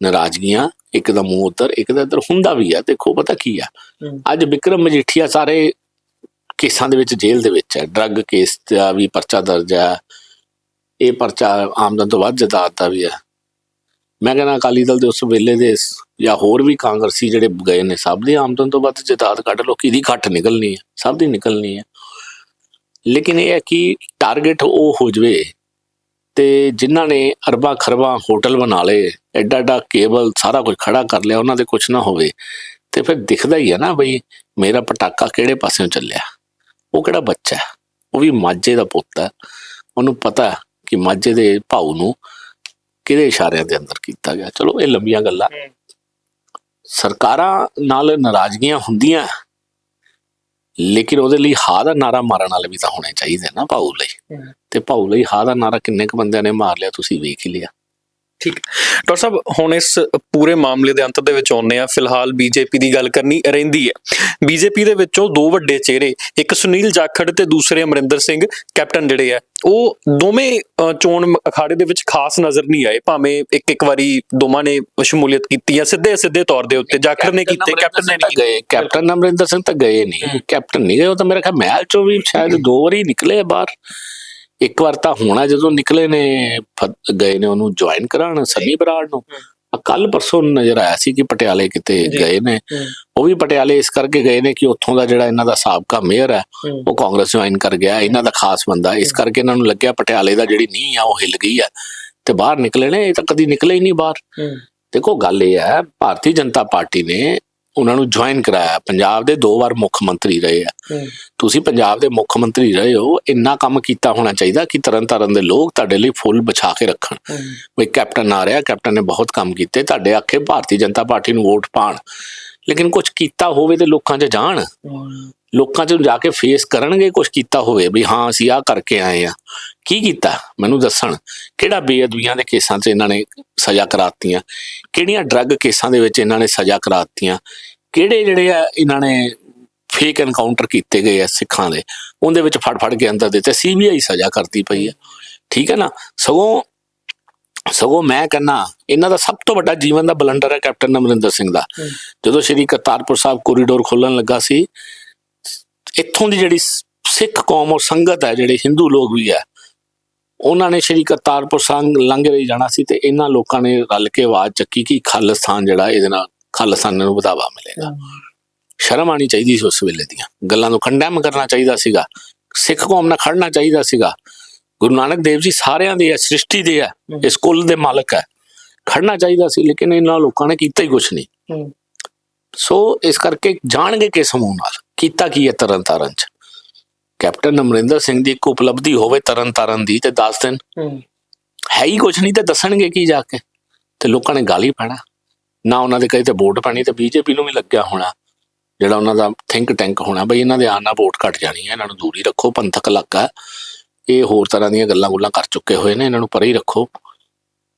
ਨਾਰਾਜ਼ਗੀਆਂ ਇੱਕ ਦਾ ਮੂੰਹ ਉੱਧਰ ਇੱਕ ਦਾ ਇੱਧਰ ਹੁੰਦਾ ਵੀ ਆ ਦੇਖੋ ਪਤਾ ਕੀ ਆ। ਅੱਜ ਵਿਕਰਮ ਮਜੀਠੀਆ ਸਾਰੇ ਕੇਸਾਂ ਦੇ ਵਿੱਚ ਜੇਲ੍ਹ ਦੇ ਵਿੱਚ ਹੈ। ਡਰੱਗ ਕੇਸ ਦਾ ਵੀ ਪਰਚਾ ਦਰਜ ਹੈ। ਇਹ ਪਰਚਾ ਆਮਦਨ ਤੋਂ ਵੱਧ ਜਦਾਦ ਦਾ ਵੀ ਹੈ। ਮੈਂ ਕਹਿੰਦਾ ਅਕਾਲੀ ਦਲ ਦੇ ਉਸ ਵੇਲੇ ਦੇ ਜਾਂ ਹੋਰ ਵੀ ਕਾਂਗਰਸੀ ਜਿਹੜੇ ਗਏ ਨੇ, ਸਭ ਦੀ ਆਮਦਨ ਤੋਂ ਵੱਧ ਜਦਾਦ ਕੱਢ ਲੋ ਕਿਹਦੀ ਘੱਟ ਨਿਕਲਣੀ ਹੈ? ਸਭ ਦੀ ਨਿਕਲਣੀ ਹੈ। ਲੇਕਿਨ ਇਹ ਹੈ ਕਿ ਟਾਰਗੇਟ ਉਹ ਹੋ ਜਵੇ ਤੇ ਜਿਨ੍ਹਾਂ ਨੇ ਅਰਬਾਂ ਖਰਬਾਂ ਹੋਟਲ ਬਣਾ ਲਏ ਐਡਾ ਐਡਾ ਕੇਬਲ ਸਾਰਾ ਕੁਝ ਖੜਾ ਕਰ ਲਿਆ, ਉਹਨਾਂ ਦੇ ਕੁਝ ਨਾ ਹੋਵੇ। ਤੇ ਫਿਰ ਦਿਖਦਾ ਹੀ ਹੈ ਨਾ ਬਈ ਮੇਰਾ ਪਟਾਕਾ ਕਿਹੜੇ ਪਾਸਿਓਂ ਚੱਲਿਆ। ਉਹ ਕਿਹੜਾ ਬੱਚਾ ਹੈ? ਉਹ ਵੀ ਮਾਝੇ ਦਾ ਪੁੱਤ ਹੈ। ਉਹਨੂੰ ਪਤਾ ਕਿ ਮਾਝੇ ਦੇ ਭਾਊ ਨੂੰ ਕਿਹਦੇ ਇਸ਼ਾਰਿਆਂ ਦੇ ਅੰਦਰ ਕੀਤਾ ਗਿਆ। ਚਲੋ ਇਹ ਲੰਬੀਆਂ ਗੱਲਾਂ। ਸਰਕਾਰਾਂ ਨਾਲ ਨਾਰਾਜ਼ਗੀਆਂ ਹੁੰਦੀਆਂ ਲੇਕਿਨ ਉਹਦੇ ਲਈ ਹਾਂ ਦਾ ਨਾਰਾ ਮਾਰਨ ਵਾਲੇ ਵੀ ਤਾਂ ਹੋਣੇ ਚਾਹੀਦੇ ਨਾ ਭਾਊ ਲਈ। ਤੇ ਭਾਊ ਲਈ ਹਾਂ ਦਾ ਨਾਰਾ ਕਿੰਨੇ ਕੁ ਬੰਦਿਆਂ ਨੇ ਮਾਰ ਲਿਆ ਤੁਸੀਂ ਵੇਖ ਹੀ ਲਿਆ। ਠੀਕ ਡਾਕਟਰ ਸਾਹਿਬ ਹੁਣ ਇਸ ਪੂਰੇ ਮਾਮਲੇ ਦੇ ਅੰਤ ਦੇ ਵਿੱਚ ਆਉਂਦੇ ਆ ਫਿਲਹਾਲ ਬੀਜੇਪੀ ਦੀ ਗੱਲ ਕਰਨੀ ਰਹਿੰਦੀ ਹੈ। ਬੀਜੇਪੀ ਦੇ ਵਿੱਚੋਂ ਦੋ ਵੱਡੇ ਚਿਹਰੇ ਇੱਕ ਸੁਨੀਲ ਜਾਖੜ ਤੇ ਦੂਸਰੇ ਅਮਰਿੰਦਰ ਸਿੰਘ ਕੈਪਟਨ ਜਿਹੜੇ ਆ ਉਹ ਦੋਵੇਂ ਚੋਣ ਅਖਾੜੇ ਦੇ ਵਿੱਚ ਖਾਸ ਨਜ਼ਰ ਨਹੀਂ ਆਏ। ਭਾਵੇਂ ਇੱਕ ਇੱਕ ਵਾਰੀ ਦੋਵਾਂ ਨੇ ਸ਼ਮੂਲੀਅਤ ਕੀਤੀ ਆ ਸਿੱਧੇ ਸਿੱਧੇ ਤੌਰ ਦੇ ਉੱਤੇ। ਜਾਖੜ ਨੇ ਕੀਤੇ ਕੈਪਟਨ ਨੇ ਨਹੀਂ ਗਏ। ਕੈਪਟਨ ਅਮਰਿੰਦਰ ਸਿੰਘ ਤਾਂ ਗਏ ਨਹੀਂ। ਕੈਪਟਨ ਨਹੀਂ ਗਏ ਉਹ ਤਾਂ ਮੇਰੇ ਖਿਆਲ ਮਹਿਲ ਚੋਂ ਵੀ ਸ਼ਾਇਦ ਦੋ ਵਾਰੀ ਨਿਕਲੇ ਬਾਹਰ। ਇੱਕ ਵਾਰ ਤਾਂ ਹੋਣਾ ਜਦੋਂ ਨਿਕਲੇ ਨੇ ਗਏ ਨੇ ਉਹਨੂੰ ਜੁਆਇਨ ਕਰਾਉਣ ਸਨੀ ਬਰਾੜ ਨੂੰ ਕੱਲ ਪਰਸੋਂ ਨਜ਼ਰ ਆਇਆ ਸੀ ਕਿ ਪਟਿਆਲੇ ਕਿਤੇ। ਗਏ ਨੇ। ਉਹ ਵੀ ਪਟਿਆਲੇ ਇਸ ਕਰਕੇ ਗਏ ਨੇ ਕਿ ਉੱਥੋਂ ਦਾ ਜਿਹੜਾ ਇਹਨਾਂ ਦਾ ਸਾਬਕਾ ਮੇਅਰ ਹੈ। ਉਹ ਕਾਂਗਰਸ ਜੁਆਇਨ ਕਰ ਗਿਆ ਇਹਨਾਂ ਦਾ ਖਾਸ ਬੰਦਾ ਇਸ ਕਰਕੇ ਇਹਨਾਂ ਨੂੰ ਲੱਗਿਆ ਪਟਿਆਲੇ ਦਾ ਜਿਹੜੀ ਨੀਂਹ ਆ ਉਹ ਹਿੱਲ ਗਈ ਆ ਤੇ ਬਾਹਰ ਨਿਕਲੇ ਨੇ ਇਹ ਤਾਂ ਕਦੀ ਨਿਕਲੇ ਹੀ ਨਹੀਂ ਬਾਹਰ। ਦੇਖੋ ਗੱਲ ਇਹ ਹੈ ਭਾਰਤੀ ਜਨਤਾ ਪਾਰਟੀ ਨੇ ਉਹਨਾਂ ਨੂੰ ਜੁਆਇਨ ਕਰਾਇਆ। ਪੰਜਾਬ ਦੇ ਦੋ ਵਾਰ ਮੁੱਖ ਮੰਤਰੀ ਰਹੇ ਆ। ਤੁਸੀਂ ਪੰਜਾਬ ਦੇ ਮੁੱਖ ਮੰਤਰੀ ਰਹੇ ਹੋ ਇੰਨਾ ਕੰਮ ਕੀਤਾ ਹੋਣਾ ਚਾਹੀਦਾ ਕਿ ਤਰਨ ਤਾਰਨ ਦੇ ਲੋਕ ਤੁਹਾਡੇ ਲਈ ਫੁੱਲ ਵਿਛਾ ਕੇ ਰੱਖਣ। ਵੀ ਕੈਪਟਨ ਆ ਰਿਹਾ ਕੈਪਟਨ ਨੇ ਬਹੁਤ ਕੰਮ ਕੀਤੇ ਤੁਹਾਡੇ ਆਖੇ ਭਾਰਤੀ ਜਨਤਾ ਪਾਰਟੀ ਨੂੰ ਵੋਟ ਪਾਣ। ਲੇਕਿਨ ਕੁਝ ਕੀਤਾ ਹੋਵੇ ਤੇ ਲੋਕਾਂ 'ਚ ਜਾਣ। ਲੋਕਾਂ 'ਚ ਜਾ ਕੇ ਫੇਸ ਕਰਨਗੇ ਕੁਝ ਕੀਤਾ ਹੋਵੇ ਵੀ ਹਾਂ ਅਸੀਂ ਆਹ ਕਰਕੇ ਆਏ ਆ। ਕੀ ਕੀਤਾ? ਮੈਨੂੰ ਦੱਸਣ। ਕਿਹੜਾ ਬੇਅਦਬੀਆਂ ਦੇ ਕੇਸਾਂ 'ਚ ਇਹਨਾਂ ਨੇ ਸਜ਼ਾ ਕਰਾਤੀਆਂ ਕਿਹੜੀਆਂ ਡਰੱਗ ਕੇਸਾਂ ਦੇ ਵਿੱਚ ਇਹਨਾਂ ਨੇ ਸਜ਼ਾ ਕਰਾਤੀਆਂ ਕਿਹੜੇ ਜਿਹੜੇ ਆ ਇਹਨਾਂ ਨੇ ਫੇਕ ਐਨਕਾਊਂਟਰ ਕੀਤੇ ਗਏ ਆ ਸਿੱਖਾਂ ਦੇ? ਉਹਦੇ ਵਿੱਚ ਫੜ ਫੜ ਕੇ ਅੰਦਰ ਦਿੱਤੇ ਸੀਬੀਆਈ ਸਜ਼ਾ ਕਰਦੀ ਪਈ ਆ। ਠੀਕ ਹੈ ਨਾ? ਸਗੋਂ ਸਗੋਂ ਮੈਂ ਕਹਿੰਨਾ ਇਹਨਾਂ ਦਾ ਸਭ ਤੋਂ ਵੱਡਾ ਜੀਵਨ ਦਾ ਬਲੰਡਰ ਹੈ ਕੈਪਟਨ ਅਮਰਿੰਦਰ ਸਿੰਘ ਦਾ। ਜਦੋਂ ਸ਼੍ਰੀ ਕਰਤਾਰਪੁਰ ਸਾਹਿਬ ਕੋਰੀਡੋਰ ਖੋਲਣ ਲੱਗਾ ਸੀ ਇੱਥੋਂ ਦੀ ਜਿਹੜੀ ਸਿੱਖ ਕੌਮ ਔਰ ਸੰਗਤ ਹੈ ਜਿਹੜੇ ਹਿੰਦੂ ਲੋਕ ਵੀ ਹੈ ਉਹਨਾਂ ਨੇ ਸ਼੍ਰੀ ਕਰਤਾਰਪੁਰ ਸਾਹਿਬ ਲੰਘ ਰਹੀ ਜਾਣਾ ਸੀ ਤੇ ਇਹਨਾਂ ਲੋਕਾਂ ਨੇ ਰਲ ਕੇ ਆਵਾਜ਼ ਚੱਕੀ ਕਿ ਖਾਲਿਸਤਾਨ ਜਿਹੜਾ ਇਹਦੇ ਨਾਲ ਖਾਲਿਸਤਾਨ ਨੂੰ ਵਧਾਵਾ ਮਿਲੇਗਾ। ਸ਼ਰਮ ਆਣੀ ਚਾਹੀਦੀ ਸੀ ਉਸ ਵੇਲੇ ਦੀਆਂ। ਗੱਲਾਂ ਨੂੰ ਕੰਡੈਮ ਕਰਨਾ ਚਾਹੀਦਾ ਸੀਗਾ। ਸਿੱਖ ਕੌਮ ਨਾਲ ਖੜਨਾ ਚਾਹੀਦਾ ਸੀਗਾ। ਗੁਰੂ ਨਾਨਕ ਦੇਵ ਜੀ ਸਾਰਿਆਂ ਦੇ ਹੈ ਸ੍ਰਿਸ਼ਟੀ ਦੇ ਹੈ ਇਸ ਕੁੱਲ ਦੇ ਮਾਲਕ ਹੈ ਖੜਨਾ ਚਾਹੀਦਾ ਸੀ ਲੇਕਿਨ ਇਹਨਾਂ ਲੋਕਾਂ ਨੇ ਕੀਤਾ ਹੀ ਕੁਛ ਨਹੀਂ। ਸੋ ਇਸ ਕਰਕੇ ਜਾਣਗੇ ਕਿ ਸਮੂਹ ਨਾਲ? ਕੀਤਾ ਕੀ ਹੈ ਤਰਨ ਤਾਰਨ ਚ? ਕੈਪਟਨ ਅਮਰਿੰਦਰ ਸਿੰਘ ਦੀ ਇੱਕ ਉਪਲਬਧੀ ਹੋਵੇ ਤਰਨ ਤਾਰਨ ਦੀ ਤੇ ਦੱਸ ਦਿਨ ਹੂੰ। ਹੈ ਹੀ ਕੁਛ ਨਹੀਂ ਤੇ ਦੱਸਣਗੇ ਕੀ ਜਾ ਕੇ। ਤੇ ਲੋਕਾਂ ਨੇ ਗਾਲੀ ਪੈਣਾ। ਨਾ ਉਹਨਾਂ ਦੇ ਕਹੇ ਤੇ ਵੋਟ ਪੈਣੀ ਤੇ ਬੀਜੇਪੀ ਨੂੰ ਵੀ ਲੱਗਿਆ ਹੋਣਾ। ਜਿਹੜਾ ਉਹਨਾਂ ਦਾ ਥਿੰਕ ਟੈਂਕ ਹੋਣਾ, ਬਈ ਇਹਨਾਂ ਦੇ ਆਉਣ ਨਾਲ ਵੋਟ ਘਟ ਜਾਣੀ ਹੈ, ਇਹਨਾਂ ਨੂੰ ਦੂਰੀ ਰੱਖੋ, ਪੰਥਕ ਇਲਾਕਾ ਹੈ। ਇਹ ਹੋਰ ਤਰ੍ਹਾਂ ਦੀਆਂ ਗੱਲਾਂ ਗੁੱਲਾਂ ਕਰ ਚੁੱਕੇ ਹੋਏ ਨੇ, ਇਹਨਾਂ ਨੂੰ ਪਰੇ ਹੀ ਰੱਖੋ।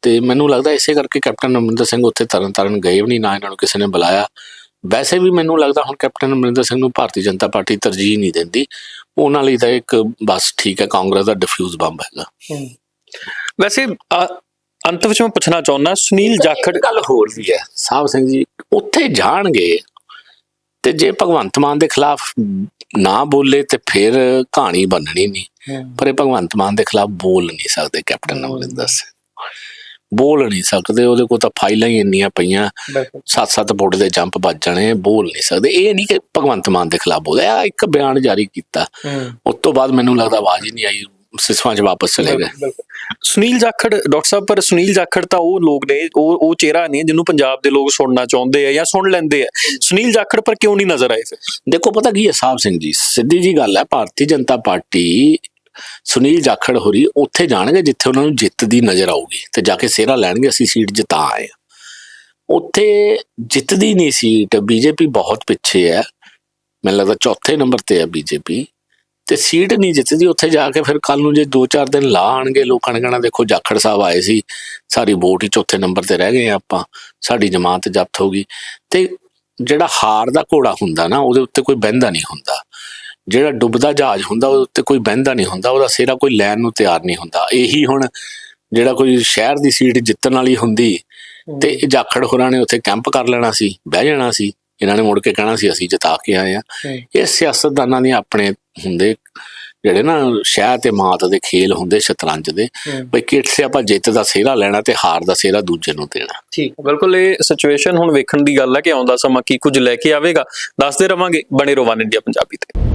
ਤੇ ਮੈਨੂੰ ਲੱਗਦਾ ਇਸੇ ਕਰਕੇ ਕੈਪਟਨ ਅਮਰਿੰਦਰ ਸਿੰਘ ਉੱਥੇ ਤਰਨ ਤਾਰਨ ਗਏ ਵੀ ਨਹੀਂ, ਨਾ ਇਹਨਾਂ ਨੂੰ ਕਿਸੇ ਨੇ ਬੁਲਾਇਆ। ਵੈਸੇ ਵੀ ਮੈਨੂੰ ਲੱਗਦਾ ਹੁਣ ਕੈਪਟਨ ਅਮਰਿੰਦਰ ਸਿੰਘ ਨੂੰ ਭਾਰਤੀ ਜਨਤਾ ਪਾਰਟੀ ਤਰਜੀਹ ਨਹੀਂ ਦਿੰਦੀ। ਉਹਨਾਂ ਲਈ ਤਾਂ ਇੱਕ ਬਸ ਠੀਕ ਹੈ, ਕਾਂਗਰਸ ਦਾ ਡਿਫਿਊਜ਼ ਬੰਬ ਹੈਗਾ। ਵੈਸੇ ਅੰਤ ਵਿੱਚ ਮੈਂ ਪੁੱਛਣਾ ਚਾਹੁੰਦਾ ਸੁਨੀਲ ਜਾਖੜ ਇੱਕ ਗੱਲ ਹੋਰ ਵੀ ਹੈ ਸਾਹਿਬ ਸਿੰਘ ਜੀ ਉੱਥੇ ਜਾਣਗੇ ਤੇ ਜੇ ਭਗਵੰਤ ਮਾਨ ਦੇ ਖਿਲਾਫ ਨਾ ਬੋਲੇ ਤੇ ਫਿਰ ਕਹਾਣੀ ਬਣਨੀ ਨਹੀਂ। ਪਰ ਇਹ ਭਗਵੰਤ ਮਾਨ ਦੇ ਖਿਲਾਫ ਬੋਲ ਨਹੀਂ ਸਕਦੇ ਕੈਪਟਨ ਅਮਰਿੰਦਰ ਸਿੰਘ ਬੋਲ ਨਹੀਂ ਸਕਦੇ ਉਹਦੇ ਕੋਲ ਤਾਂ ਫਾਈਲਾਂ ਹੀ ਇੰਨੀਆਂ ਪਈਆਂ। ਸੱਤ ਸੱਤ ਫੁੱਟ ਦੇ ਜੰਪ ਵੱਜ ਜਾਣੇ ਬੋਲ ਨਹੀਂ ਸਕਦੇ। ਇਹ ਨਹੀਂ ਕਿ ਭਗਵੰਤ ਮਾਨ ਦੇ ਖਿਲਾਫ ਬੋਲਿਆ ਇੱਕ ਬਿਆਨ ਜਾਰੀ ਕੀਤਾ। ਉਸ ਤੋਂ ਬਾਅਦ ਮੈਨੂੰ ਲੱਗਦਾ ਆਵਾਜ਼ ਹੀ ਨਹੀਂ ਆਈ ਸਿਸਵਾਂ 'ਚ ਵਾਪਸ ਚਲੇ ਗਏ। ਸੁਨੀਲ ਜਾਖੜ ਡਾਕਟਰ ਸਾਹਿਬ ਪਰ ਸੁਨੀਲ ਜਾਖੜ ਤਾਂ ਉਹ ਲੋਕ ਨੇ ਉਹ ਉਹ ਚਿਹਰਾ ਨਹੀਂ ਜਿਹਨੂੰ ਪੰਜਾਬ ਦੇ ਲੋਕ ਸੁਣਨਾ ਚਾਹੁੰਦੇ ਆ ਜਾਂ ਸੁਣ ਲੈਂਦੇ ਆ। ਸੁਨੀਲ ਜਾਖੜ ਪਰ ਕਿਉਂ ਨਹੀਂ ਨਜ਼ਰ ਆਏ ਫਿਰ? ਦੇਖੋ ਪਤਾ ਕੀ ਹੈ ਸਾਹਿਬ ਸਿੰਘ ਜੀ ਸਿੱਧੀ ਜੀ ਗੱਲ ਹੈ ਭਾਰਤੀ ਜਨਤਾ ਪਾਰਟੀ ਸੁਨੀਲ ਜਾਖੜ ਹੋਰੀ ਉੱਥੇ ਜਾਣਗੇ ਜਿੱਥੇ ਉਹਨਾਂ ਨੂੰ ਜਿੱਤ ਦੀ ਨਜ਼ਰ ਆਊਗੀ ਤੇ ਜਾ ਕੇ ਸੇਰਾ ਲੈਣਗੇ ਅਸੀਂ ਸੀਟ ਜਿਤਾ ਆਏ ਹਾਂ। ਉੱਥੇ ਜਿੱਤਦੀ ਨਹੀਂ ਸੀਟ ਬੀਜੇਪੀ ਬਹੁਤ ਪਿੱਛੇ ਹੈ। ਮੈਨੂੰ ਲੱਗਦਾ ਚੌਥੇ ਨੰਬਰ ਤੇ ਹੈ ਬੀਜੇਪੀ। ਤੇ ਸੀਟ ਨਹੀਂ ਜਿੱਤਦੀ ਉੱਥੇ ਜਾ ਕੇ ਫਿਰ ਕੱਲ ਨੂੰ ਜੇ 2-4 ਦਿਨ ਲਾ ਆਣਗੇ ਲੋਕਾਂ ਨੇ ਕਹਿਣਾ ਦੇਖੋ ਜਾਖੜ ਸਾਹਿਬ ਆਏ ਸੀ ਸਾਰੀ ਵੋਟ ਹੀ ਚੌਥੇ ਨੰਬਰ ਤੇ ਰਹਿ ਗਏ ਆਪਾਂ ਸਾਡੀ ਜਮਾਤ ਜ਼ਬਤ ਹੋ ਗਈ। ਤੇ ਜਿਹੜਾ ਹਾਰ ਦਾ ਘੋੜਾ ਹੁੰਦਾ ਨਾ ਉਹਦੇ ਉੱਤੇ ਕੋਈ ਬਹਿੰਦਾ ਨਹੀਂ ਹੁੰਦਾ। ਜਿਹੜਾ ਡੁੱਬਦਾ ਜਹਾਜ਼ ਹੁੰਦਾ ਉਹਦੇ ਉੱਤੇ ਕੋਈ ਬਹਿੰਦਾ ਨਹੀਂ ਹੁੰਦਾ ਉਹਦਾ ਸਿਰਾ ਕੋਈ ਲੈਣ ਨੂੰ ਤਿਆਰ ਨਹੀਂ ਹੁੰਦਾ। ਇਹੀ ਹੁਣ ਜਿਹੜਾ ਕੋਈ ਸ਼ਹਿਰ ਦੀ ਸੀਟ ਜਿੱਤਣ ਵਾਲੀ ਹੁੰਦੀ ਤੇ ਜਾਖੜ ਹੋਰਾਂ ਨੇ ਉੱਥੇ ਕੈਂਪ ਕਰ ਲੈਣਾ ਸੀ ਬਹਿ ਜਾਣਾ ਸੀ। ਇਹਨਾਂ ਨੇ ਮੁੜ ਕੇ ਕਹਿਣਾ ਸੀ ਅਸੀਂ ਜਿਤਾ ਕੇ ਆਏ ਆ ਇਹ ਸਿਆਸਤਦਾਨਾਂ ਦੇ ਆਪਣੇ ਹੁੰਦੇ ਜਿਹੜੇ ਨਾ ਸ਼ਹਿਰ ਤੇ ਮਾਤ ਦੇ ਖੇਲ ਹੁੰਦੇ ਸ਼ਤਰੰਜ ਦੇ ਬਈ ਕਿੱਥੇ ਆਪਾਂ ਜਿੱਤ ਦਾ ਸਿਹਰਾ ਲੈਣਾ ਤੇ ਹਾਰ ਦਾ ਸਿਹਰਾ ਦੂਜੇ ਨੂੰ ਦੇਣਾ। ਠੀਕ। ਬਿਲਕੁਲ ਇਹ ਸਿਚੁਏਸ਼ਨ ਹੁਣ ਵੇਖਣ ਦੀ ਗੱਲ ਹੈ ਕਿ ਆਉਂਦਾ ਸਮਾਂ ਕੀ ਕੁਝ ਲੈ ਕੇ ਆਵੇਗਾ। ਦੱਸਦੇ ਰਵਾਂਗੇ ਬਣੇ ਰੋ ਵਨ ਇੰਡੀਆ ਪੰਜਾਬੀ ਤੇ।